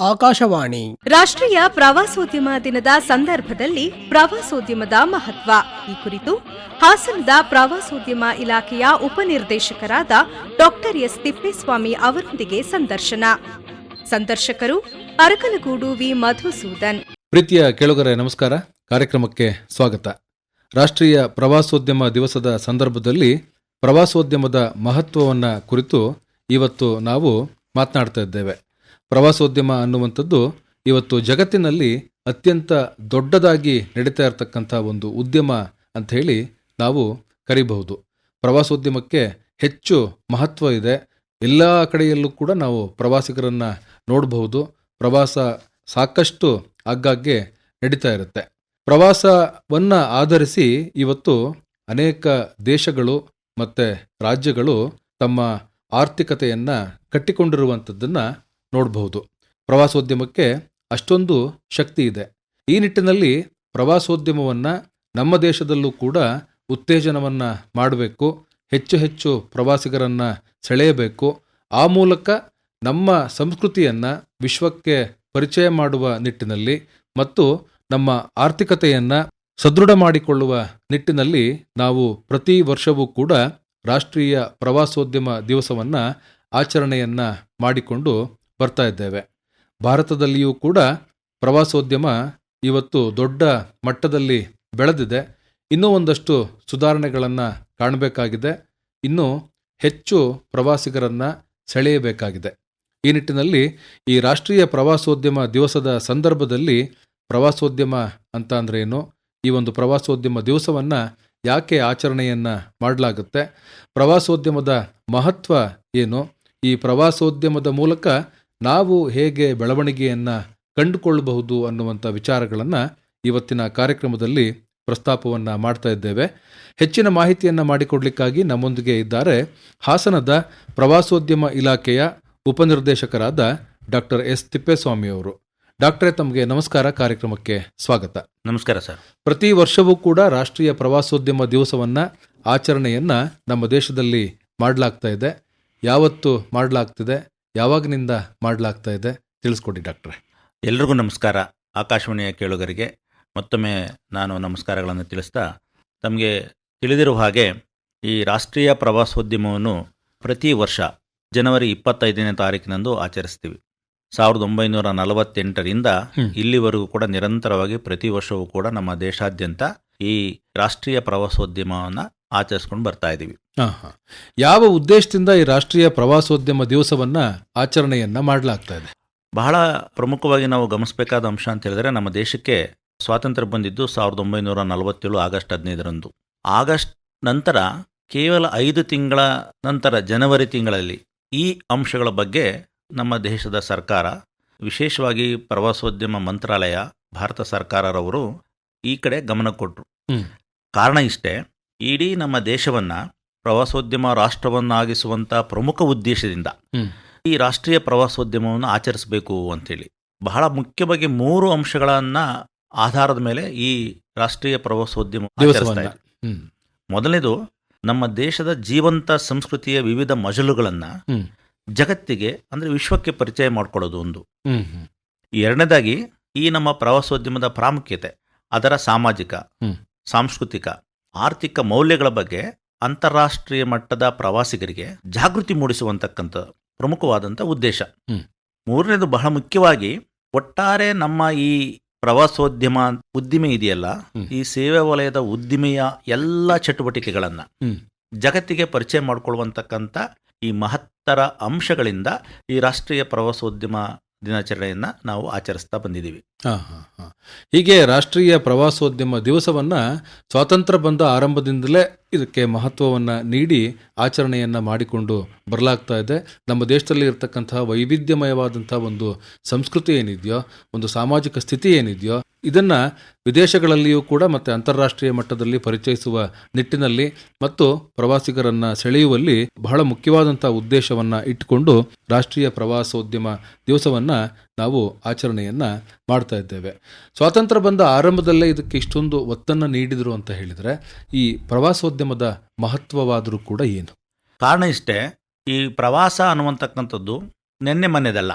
ಆಕಾಶವಾಣಿ. ರಾಷ್ಟ್ರೀಯ ಪ್ರವಾಸೋದ್ಯಮ ದಿನದ ಸಂದರ್ಭದಲ್ಲಿ ಪ್ರವಾಸೋದ್ಯಮದ ಮಹತ್ವ. ಈ ಕುರಿತು ಹಾಸನದ ಪ್ರವಾಸೋದ್ಯಮ ಇಲಾಖೆಯ ಉಪನಿರ್ದೇಶಕರಾದ ಡಾಕ್ಟರ್ ಎಸ್ ತಿಪ್ಪೇಸ್ವಾಮಿ ಅವರೊಂದಿಗೆ ಸಂದರ್ಶನ. ಸಂದರ್ಶಕರು ಅರಕಲಗೂಡು ವಿ ಮಧುಸೂದನ್. ಪ್ರೀತಿಯ ಕೇಳುಗರೆ ನಮಸ್ಕಾರ. ಕಾರ್ಯಕ್ರಮಕ್ಕೆ ಸ್ವಾಗತ. ರಾಷ್ಟ್ರೀಯ ಪ್ರವಾಸೋದ್ಯಮ ದಿವಸದ ಸಂದರ್ಭದಲ್ಲಿ ಪ್ರವಾಸೋದ್ಯಮದ ಮಹತ್ವವನ್ನು ಕುರಿತು ಇವತ್ತು ನಾವು ಮಾತನಾಡ್ತಾ ಇದ್ದೇವೆ. ಪ್ರವಾಸೋದ್ಯಮ ಅನ್ನುವಂಥದ್ದು ಇವತ್ತು ಜಗತ್ತಿನಲ್ಲಿ ಅತ್ಯಂತ ದೊಡ್ಡದಾಗಿ ನಡೀತಾ ಇರತಕ್ಕಂಥ ಒಂದು ಉದ್ಯಮ ಅಂತ ಹೇಳಿ ನಾವು ಕರಿಬಹುದು. ಪ್ರವಾಸೋದ್ಯಮಕ್ಕೆ ಹೆಚ್ಚು ಮಹತ್ವ ಇದೆ. ಎಲ್ಲ ಕಡೆಯಲ್ಲೂ ಕೂಡ ನಾವು ಪ್ರವಾಸಿಗರನ್ನು ನೋಡಬಹುದು. ಪ್ರವಾಸ ಸಾಕಷ್ಟು ಆಗಾಗ್ಗೆ ನಡೀತಾ ಇರುತ್ತೆ. ಪ್ರವಾಸವನ್ನು ಆಧರಿಸಿ ಇವತ್ತು ಅನೇಕ ದೇಶಗಳು ಮತ್ತು ರಾಜ್ಯಗಳು ತಮ್ಮ ಆರ್ಥಿಕತೆಯನ್ನು ಕಟ್ಟಿಕೊಂಡಿರುವಂಥದ್ದನ್ನು ನೋಡಬಹುದು. ಪ್ರವಾಸೋದ್ಯಮಕ್ಕೆ ಅಷ್ಟೊಂದು ಶಕ್ತಿ ಇದೆ. ಈ ನಿಟ್ಟಿನಲ್ಲಿ ಪ್ರವಾಸೋದ್ಯಮವನ್ನು ನಮ್ಮ ದೇಶದಲ್ಲೂ ಕೂಡ ಉತ್ತೇಜನವನ್ನು ಮಾಡಬೇಕು, ಹೆಚ್ಚು ಹೆಚ್ಚು ಪ್ರವಾಸಿಗರನ್ನು ಸೆಳೆಯಬೇಕು. ಆ ಮೂಲಕ ನಮ್ಮ ಸಂಸ್ಕೃತಿಯನ್ನು ವಿಶ್ವಕ್ಕೆ ಪರಿಚಯ ಮಾಡುವ ನಿಟ್ಟಿನಲ್ಲಿ ಮತ್ತು ನಮ್ಮ ಆರ್ಥಿಕತೆಯನ್ನು ಸದೃಢ ಮಾಡಿಕೊಳ್ಳುವ ನಿಟ್ಟಿನಲ್ಲಿ ನಾವು ಪ್ರತಿ ವರ್ಷವೂ ಕೂಡ ರಾಷ್ಟ್ರೀಯ ಪ್ರವಾಸೋದ್ಯಮ ದಿವಸವನ್ನು ಆಚರಣೆಯನ್ನು ಮಾಡಿಕೊಂಡು ಬರ್ತಾ ಇದ್ದೇವೆ. ಭಾರತದಲ್ಲಿಯೂ ಕೂಡ ಪ್ರವಾಸೋದ್ಯಮ ಇವತ್ತು ದೊಡ್ಡ ಮಟ್ಟದಲ್ಲಿ ಬೆಳೆದಿದೆ. ಇನ್ನೂ ಒಂದಷ್ಟು ಸುಧಾರಣೆಗಳನ್ನು ಕಾಣಬೇಕಾಗಿದೆ. ಇನ್ನೂ ಹೆಚ್ಚು ಪ್ರವಾಸಿಗರನ್ನು ಸೆಳೆಯಬೇಕಾಗಿದೆ. ಈ ನಿಟ್ಟಿನಲ್ಲಿ ಈ ರಾಷ್ಟ್ರೀಯ ಪ್ರವಾಸೋದ್ಯಮ ದಿವಸದ ಸಂದರ್ಭದಲ್ಲಿ ಪ್ರವಾಸೋದ್ಯಮ ಅಂತ ಏನು? ಈ ಒಂದು ಪ್ರವಾಸೋದ್ಯಮ ದಿವಸವನ್ನು ಯಾಕೆ ಆಚರಣೆಯನ್ನು ಮಾಡಲಾಗುತ್ತೆ? ಪ್ರವಾಸೋದ್ಯಮದ ಮಹತ್ವ ಏನು? ಈ ಪ್ರವಾಸೋದ್ಯಮದ ಮೂಲಕ ನಾವು ಹೇಗೆ ಬೆಳವಣಿಗೆಯನ್ನು ಕಂಡುಕೊಳ್ಳಬಹುದು ಅನ್ನುವಂಥ ವಿಚಾರಗಳನ್ನು ಇವತ್ತಿನ ಕಾರ್ಯಕ್ರಮದಲ್ಲಿ ಪ್ರಸ್ತಾಪವನ್ನು ಮಾಡ್ತಾ ಇದ್ದೇವೆ. ಹೆಚ್ಚಿನ ಮಾಹಿತಿಯನ್ನು ಮಾಡಿಕೊಡ್ಲಿಕ್ಕಾಗಿ ನಮ್ಮೊಂದಿಗೆ ಇದ್ದಾರೆ ಹಾಸನದ ಪ್ರವಾಸೋದ್ಯಮ ಇಲಾಖೆಯ ಉಪನಿರ್ದೇಶಕರಾದ ಡಾಕ್ಟರ್ ಎಸ್ ತಿಪ್ಪೇಸ್ವಾಮಿ ಅವರು. ಡಾಕ್ಟರೇ ತಮಗೆ ನಮಸ್ಕಾರ. ಕಾರ್ಯಕ್ರಮಕ್ಕೆ ಸ್ವಾಗತ. ನಮಸ್ಕಾರ ಸರ್. ಪ್ರತಿ ವರ್ಷವೂ ಕೂಡ ರಾಷ್ಟ್ರೀಯ ಪ್ರವಾಸೋದ್ಯಮ ದಿವಸವನ್ನು ಆಚರಣೆಯನ್ನು ನಮ್ಮ ದೇಶದಲ್ಲಿ ಮಾಡಲಾಗ್ತಾ ಇದೆ. ಯಾವತ್ತು ಮಾಡಲಾಗ್ತಿದೆ? ಯಾವಾಗಿನಿಂದ ಮಾಡಲಾಗ್ತಾ ಇದೆ? ತಿಳಿಸ್ಕೊಡಿ ಡಾಕ್ಟ್ರೆ. ಎಲ್ರಿಗೂ ನಮಸ್ಕಾರ. ಆಕಾಶವಾಣಿಯ ಕೇಳುಗರಿಗೆ ಮತ್ತೊಮ್ಮೆ ನಾನು ನಮಸ್ಕಾರಗಳನ್ನು ತಿಳಿಸ್ತಾ ತಮಗೆ ತಿಳಿದಿರುವ ಹಾಗೆ ಈ ರಾಷ್ಟ್ರೀಯ ಪ್ರವಾಸೋದ್ಯಮವನ್ನು ಪ್ರತಿ ವರ್ಷ ಜನವರಿ ಇಪ್ಪತ್ತೈದನೇ ತಾರೀಕಿನಂದು ಆಚರಿಸ್ತೀವಿ. ಸಾವಿರದ ಒಂಬೈನೂರ ನಲವತ್ತೆಂಟರಿಂದ ಇಲ್ಲಿವರೆಗೂ ಕೂಡ ನಿರಂತರವಾಗಿ ಪ್ರತಿ ವರ್ಷವೂ ಕೂಡ ನಮ್ಮ ದೇಶಾದ್ಯಂತ ಈ ರಾಷ್ಟ್ರೀಯ ಪ್ರವಾಸೋದ್ಯಮವನ್ನು ಆಚರಿಸ್ಕೊಂಡು ಬರ್ತಾ ಇದ್ದೀವಿ ಹಾ, ಹಾ. ಯಾವ ಉದ್ದೇಶದಿಂದ ಈ ರಾಷ್ಟ್ರೀಯ ಪ್ರವಾಸೋದ್ಯಮ ದಿವಸವನ್ನ ಆಚರಣೆಯನ್ನ ಮಾಡಲಾಗ್ತಾ ಇದೆ? ಬಹಳ ಪ್ರಮುಖವಾಗಿ ನಾವು ಗಮನಿಸಬೇಕಾದ ಅಂಶ ಅಂತ ಹೇಳಿದ್ರೆ ನಮ್ಮ ದೇಶಕ್ಕೆ ಸ್ವಾತಂತ್ರ್ಯ ಬಂದಿದ್ದು ಸಾವಿರದ ಒಂಬೈನೂರ ನಲವತ್ತೇಳು ಆಗಸ್ಟ್ ಹದಿನೈದರಂದು. ಆಗಸ್ಟ್ ನಂತರ ಕೇವಲ ಐದು ತಿಂಗಳ ನಂತರ ಜನವರಿ ತಿಂಗಳಲ್ಲಿ ಈ ಅಂಶಗಳ ಬಗ್ಗೆ ನಮ್ಮ ದೇಶದ ಸರ್ಕಾರ ವಿಶೇಷವಾಗಿ ಪ್ರವಾಸೋದ್ಯಮ ಮಂತ್ರಾಲಯ ಭಾರತ ಸರ್ಕಾರರವರು ಈ ಕಡೆ ಗಮನ ಕೊಟ್ಟರು ಕಾರಣ ಇಷ್ಟೇ ಇಡೀ ನಮ್ಮ ದೇಶವನ್ನ ಪ್ರವಾಸೋದ್ಯಮ ರಾಷ್ಟ್ರವನ್ನಾಗಿಸುವಂಥ ಪ್ರಮುಖ ಉದ್ದೇಶದಿಂದ ಈ ರಾಷ್ಟ್ರೀಯ ಪ್ರವಾಸೋದ್ಯಮವನ್ನು ಆಚರಿಸಬೇಕು ಅಂತೇಳಿ. ಬಹಳ ಮುಖ್ಯವಾಗಿ ಮೂರು ಅಂಶಗಳನ್ನ ಆಧಾರದ ಮೇಲೆ ಈ ರಾಷ್ಟ್ರೀಯ ಪ್ರವಾಸೋದ್ಯಮ. ಮೊದಲನೇದು ನಮ್ಮ ದೇಶದ ಜೀವಂತ ಸಂಸ್ಕೃತಿಯ ವಿವಿಧ ಮಜಲುಗಳನ್ನ ಜಗತ್ತಿಗೆ ಅಂದ್ರೆ ವಿಶ್ವಕ್ಕೆ ಪರಿಚಯ ಮಾಡಿಕೊಡೋದು ಒಂದು. ಎರಡನೇದಾಗಿ ಈ ನಮ್ಮ ಪ್ರವಾಸೋದ್ಯಮದ ಪ್ರಾಮುಖ್ಯತೆ ಅದರ ಸಾಮಾಜಿಕ ಸಾಂಸ್ಕೃತಿಕ ಆರ್ಥಿಕ ಮೌಲ್ಯಗಳ ಬಗ್ಗೆ ಅಂತಾರಾಷ್ಟ್ರೀಯ ಮಟ್ಟದ ಪ್ರವಾಸಿಗರಿಗೆ ಜಾಗೃತಿ ಮೂಡಿಸುವಂತಕ್ಕಂಥ ಪ್ರಮುಖವಾದಂಥ ಉದ್ದೇಶ. ಮೂರನೇದು ಬಹಳ ಮುಖ್ಯವಾಗಿ ಒಟ್ಟಾರೆ ನಮ್ಮ ಈ ಪ್ರವಾಸೋದ್ಯಮ ಉದ್ದಿಮೆ ಇದೆಯಲ್ಲ ಈ ಸೇವೆ ವಲಯದ ಉದ್ದಿಮೆಯ ಎಲ್ಲ ಚಟುವಟಿಕೆಗಳನ್ನು ಜಗತ್ತಿಗೆ ಪರಿಚಯ ಮಾಡಿಕೊಳ್ಳುವಂತಕ್ಕಂಥ ಈ ಮಹತ್ತರ ಅಂಶಗಳಿಂದ ಈ ರಾಷ್ಟ್ರೀಯ ಪ್ರವಾಸೋದ್ಯಮ ದಿನಾಚರಣೆಯನ್ನ ನಾವು ಆಚರಿಸ್ತಾ ಬಂದಿದ್ದೀವಿ. ಹೀಗೆ ರಾಷ್ಟ್ರೀಯ ಪ್ರವಾಸೋದ್ಯಮ ದಿವಸವನ್ನು ಸ್ವಾತಂತ್ರ್ಯ ಬಂದ ಆರಂಭದಿಂದಲೇ ಇದಕ್ಕೆ ಮಹತ್ವವನ್ನು ನೀಡಿ ಆಚರಣೆಯನ್ನ ಮಾಡಿಕೊಂಡು ಬರಲಾಗ್ತಾ ಇದೆ. ನಮ್ಮ ದೇಶದಲ್ಲಿ ಇರತಕ್ಕಂತಹ ವೈವಿಧ್ಯಮಯವಾದಂಥ ಒಂದು ಸಂಸ್ಕೃತಿ ಏನಿದೆಯೋ, ಒಂದು ಸಾಮಾಜಿಕ ಸ್ಥಿತಿ ಏನಿದೆಯೋ, ಇದನ್ನ ವಿದೇಶಗಳಲ್ಲಿಯೂ ಕೂಡ ಮತ್ತೆ ಅಂತಾರಾಷ್ಟ್ರೀಯ ಮಟ್ಟದಲ್ಲಿ ಪರಿಚಯಿಸುವ ನಿಟ್ಟಿನಲ್ಲಿ ಮತ್ತು ಪ್ರವಾಸಿಗರನ್ನು ಸೆಳೆಯುವಲ್ಲಿ ಬಹಳ ಮುಖ್ಯವಾದಂಥ ಉದ್ದೇಶವನ್ನ ಇಟ್ಟುಕೊಂಡು ರಾಷ್ಟ್ರೀಯ ಪ್ರವಾಸೋದ್ಯಮ ದಿವಸವನ್ನ ನಾವು ಆಚರಣೆಯನ್ನು ಮಾಡ್ತಾ ಇದ್ದೇವೆ. ಸ್ವಾತಂತ್ರ್ಯ ಬಂದ ಆರಂಭದಲ್ಲೇ ಇದಕ್ಕೆ ಇಷ್ಟೊಂದು ಒತ್ತನ್ನು ನೀಡಿದರು ಅಂತ ಹೇಳಿದರೆ ಈ ಪ್ರವಾಸೋದ್ಯಮದ ಮಹತ್ವವಾದರೂ ಕೂಡ ಏನು? ಕಾರಣ ಇಷ್ಟೇ ಈ ಪ್ರವಾಸ ಅನ್ನುವಂತಕ್ಕಂಥದ್ದು ನೆನ್ನೆ ಮನೆಯದಲ್ಲ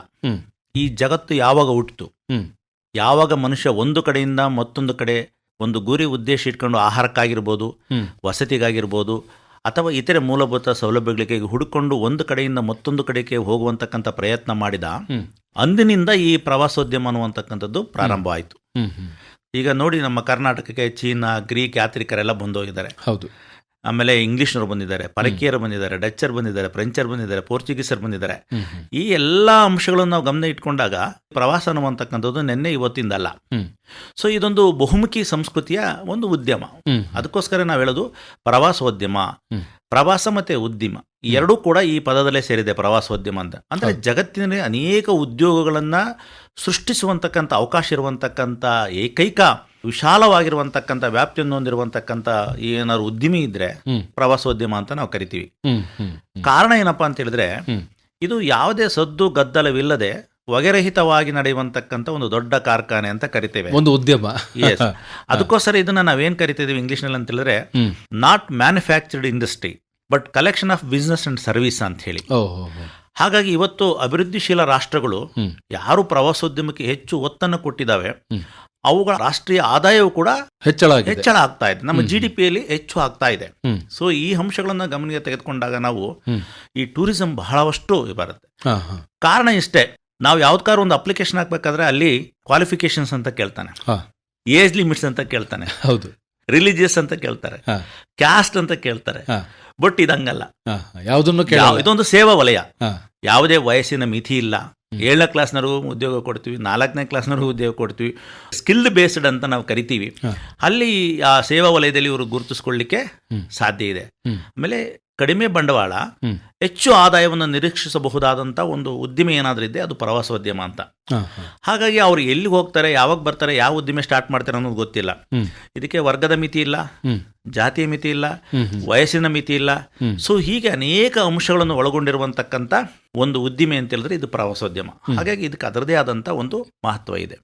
ಈ ಜಗತ್ತು ಯಾವಾಗ ಹುಟ್ಟಿತು ಯಾವಾಗ ಮನುಷ್ಯ ಒಂದು ಕಡೆಯಿಂದ ಮತ್ತೊಂದು ಕಡೆ ಒಂದು ಗುರಿ ಉದ್ದೇಶ ಇಟ್ಕೊಂಡು ಆಹಾರಕ್ಕಾಗಿರ್ಬೋದು. ವಸತಿಗಾಗಿರ್ಬೋದು ಅಥವಾ ಇತರೆ ಮೂಲಭೂತ ಸೌಲಭ್ಯಗಳಿಗೆ ಹುಡುಕೊಂಡು ಒಂದು ಕಡೆಯಿಂದ ಮತ್ತೊಂದು ಕಡೆಗೆ ಹೋಗುವಂತಕ್ಕಂಥ ಪ್ರಯತ್ನ ಮಾಡಿದ. ಅಂದಿನಿಂದ ಈ ಪ್ರವಾಸೋದ್ಯಮ ಅನ್ನುವಂತಕ್ಕಂಥದ್ದು ಪ್ರಾರಂಭ ಆಯಿತು. ಈಗ ನೋಡಿ ನಮ್ಮ ಕರ್ನಾಟಕಕ್ಕೆ ಚೀನಾ ಗ್ರೀಕ್ ಯಾತ್ರಿಕರೆಲ್ಲ ಬಂದೋಗಿದ್ದಾರೆ. ಹೌದು. ಆಮೇಲೆ ಇಂಗ್ಲಿಷ್ನರು ಬಂದಿದ್ದಾರೆ ಪರಕೀಯರು ಬಂದಿದ್ದಾರೆ ಡಚ್ಚರ್ ಬಂದಿದ್ದಾರೆ ಫ್ರೆಂಚರ್ ಬಂದಿದ್ದಾರೆ ಪೋರ್ಚುಗೀಸರು ಬಂದಿದ್ದಾರೆ. ಈ ಎಲ್ಲ ಅಂಶಗಳನ್ನು ನಾವು ಗಮನ ಇಟ್ಕೊಂಡಾಗ ಪ್ರವಾಸ ಅನ್ನುವಂತಕ್ಕಂಥದ್ದು ನಿನ್ನೆ ಇವತ್ತಿಂದಲ್ಲ. ಸೊ ಇದೊಂದು ಬಹುಮುಖಿ ಸಂಸ್ಕೃತಿಯ ಒಂದು ಉದ್ಯಮ. ಅದಕ್ಕೋಸ್ಕರ ನಾವು ಹೇಳೋದು ಪ್ರವಾಸೋದ್ಯಮ. ಪ್ರವಾಸ ಮತ್ತೆ ಉದ್ಯಮ. ಎರಡೂ ಕೂಡ ಈ ಪದದಲ್ಲೇ ಸೇರಿದೆ ಪ್ರವಾಸೋದ್ಯಮ ಅಂತ. ಅಂದರೆ ಜಗತ್ತಿನಲ್ಲಿ ಅನೇಕ ಉದ್ಯೋಗಗಳನ್ನು ಸೃಷ್ಟಿಸುವಂತಕ್ಕಂಥ ಅವಕಾಶ ಇರುವಂತಕ್ಕಂಥ ಏಕೈಕ ವಿಶಾಲವಾಗಿರುವಂತಕ್ಕಂಥ ವ್ಯಾಪ್ತಿಯನ್ನು ಹೊಂದಿರುವಂತಕ್ಕಂಥ ಏನಾದ್ರು ಉದ್ಯಮಿ ಇದ್ರೆ. ಪ್ರವಾಸೋದ್ಯಮ ಅಂತ ನಾವು ಕರಿತೀವಿ. ಕಾರಣ ಏನಪ್ಪಾ ಅಂತ ಹೇಳಿದ್ರೆ ಇದು ಯಾವುದೇ ಸದ್ದು ಗದ್ದಲವಿಲ್ಲದೆ ಹೊಗೆರಹಿತವಾಗಿ ನಡೆಯುವಂತಕ್ಕಂಥ ಒಂದು ದೊಡ್ಡ ಕಾರ್ಖಾನೆ ಅಂತ ಕರಿತೇವೆ. ಒಂದು ಉದ್ಯಮ. ಅದಕ್ಕೋಸ್ಕರ ಇದನ್ನ ನಾವೇನ್ ಇಂಗ್ಲಿಷ್ನಲ್ಲಿ ಅಂತ ಹೇಳಿದ್ರೆ not manufactured industry but collection of business and service ಅಂತ ಹೇಳಿ. ಹಾಗಾಗಿ ಇವತ್ತು ಅಭಿವೃದ್ಧಿಶೀಲ ರಾಷ್ಟ್ರಗಳು ಯಾರು ಪ್ರವಾಸೋದ್ಯಮಕ್ಕೆ ಹೆಚ್ಚು ಒತ್ತನ್ನು ಕೊಟ್ಟಿದ್ದಾವೆ. ಅವುಗಳ ರಾಷ್ಟ್ರೀಯ ಆದಾಯವು ಕೂಡ ಹೆಚ್ಚಳ ಹೆಚ್ಚಳ ಆಗ್ತಾ ಇದೆ. ನಮ್ಮ. ಜಿ ಡಿ ಪಿಯಲ್ಲಿ ಹೆಚ್ಚು ಆಗ್ತಾ ಇದೆ. ಸೊ ಈ ಅಂಶಗಳನ್ನ ಗಮನಿಗೆ ತೆಗೆದುಕೊಂಡಾಗ ನಾವು ಈ ಟೂರಿಸಂ ಬಹಳಷ್ಟು ಬರುತ್ತೆ. ಕಾರಣ ಇಷ್ಟೇ ನಾವು ಯಾವ್ದಾರು ಒಂದು ಅಪ್ಲಿಕೇಶನ್ ಹಾಕ್ಬೇಕಾದ್ರೆ ಅಲ್ಲಿ ಕ್ವಾಲಿಫಿಕೇಶನ್ಸ್ ಅಂತ ಕೇಳ್ತಾನೆ. ಏಜ್ ಲಿಮಿಟ್ಸ್ ಅಂತ ಕೇಳ್ತಾನೆ. ಹೌದು. ರಿಲಿಜಿಯಸ್ ಅಂತ ಕೇಳ್ತಾರೆ. ಕ್ಯಾಸ್ಟ್ ಅಂತ ಕೇಳ್ತಾರೆ. ಬಟ್ ಇದಂಗಲ್ಲ. ಇದೊಂದು ಸೇವಾ ವಲಯ. ಯಾವುದೇ ವಯಸ್ಸಿನ ಮಿತಿ ಇಲ್ಲ. ಏಳನೇ ಕ್ಲಾಸ್ನವರೆಗೂ ಉದ್ಯೋಗ ಕೊಡ್ತೀವಿ ನಾಲ್ಕನೇ ಕ್ಲಾಸ್ನವರೆಗೂ ಉದ್ಯೋಗ ಕೊಡ್ತೀವಿ. ಸ್ಕಿಲ್ಡ್ ಬೇಸ್ಡ್ ಅಂತ ನಾವು ಕರಿತೀವಿ. ಅಲ್ಲಿ ಆ ಸೇವಾ ವಲಯದಲ್ಲಿ ಇವರು ಗುರುತಿಸ್ಕೊಳ್ಳಿಕ್ಕೆ ಸಾಧ್ಯ ಇದೆ. ಆಮೇಲೆ ಕಡಿಮೆ ಬಂಡವಾಳ ಹೆಚ್ಚು ಆದಾಯವನ್ನು ನಿರೀಕ್ಷಿಸಬಹುದಾದಂಥ ಒಂದು ಉದ್ದಿಮೆ ಏನಾದರೂ ಇದೆ ಅದು ಪ್ರವಾಸೋದ್ಯಮ ಅಂತ. ಹಾಗಾಗಿ ಅವರು ಎಲ್ಲಿಗೆ ಹೋಗ್ತಾರೆ ಯಾವಾಗ ಬರ್ತಾರೆ ಯಾವ ಉದ್ದಿಮೆ ಸ್ಟಾರ್ಟ್ ಮಾಡ್ತಾರೆ ಅನ್ನೋದು ಗೊತ್ತಿಲ್ಲ. ಇದಕ್ಕೆ ವರ್ಗದ ಮಿತಿ ಇಲ್ಲ ಜಾತಿಯ ಮಿತಿ ಇಲ್ಲ ವಯಸ್ಸಿನ ಮಿತಿ ಇಲ್ಲ. ಸೊ ಹೀಗೆ ಅನೇಕ ಅಂಶಗಳನ್ನು ಒಳಗೊಂಡಿರುವಂತಕ್ಕಂಥ ಒಂದು ಉದ್ದಿಮೆ ಅಂತ ಹೇಳಿದ್ರೆ ಇದು ಪ್ರವಾಸೋದ್ಯಮ. ಹಾಗಾಗಿ ಇದಕ್ಕೆ ಅದರದೇ ಆದಂಥ ಒಂದು ಮಹತ್ವ ಇದೆ.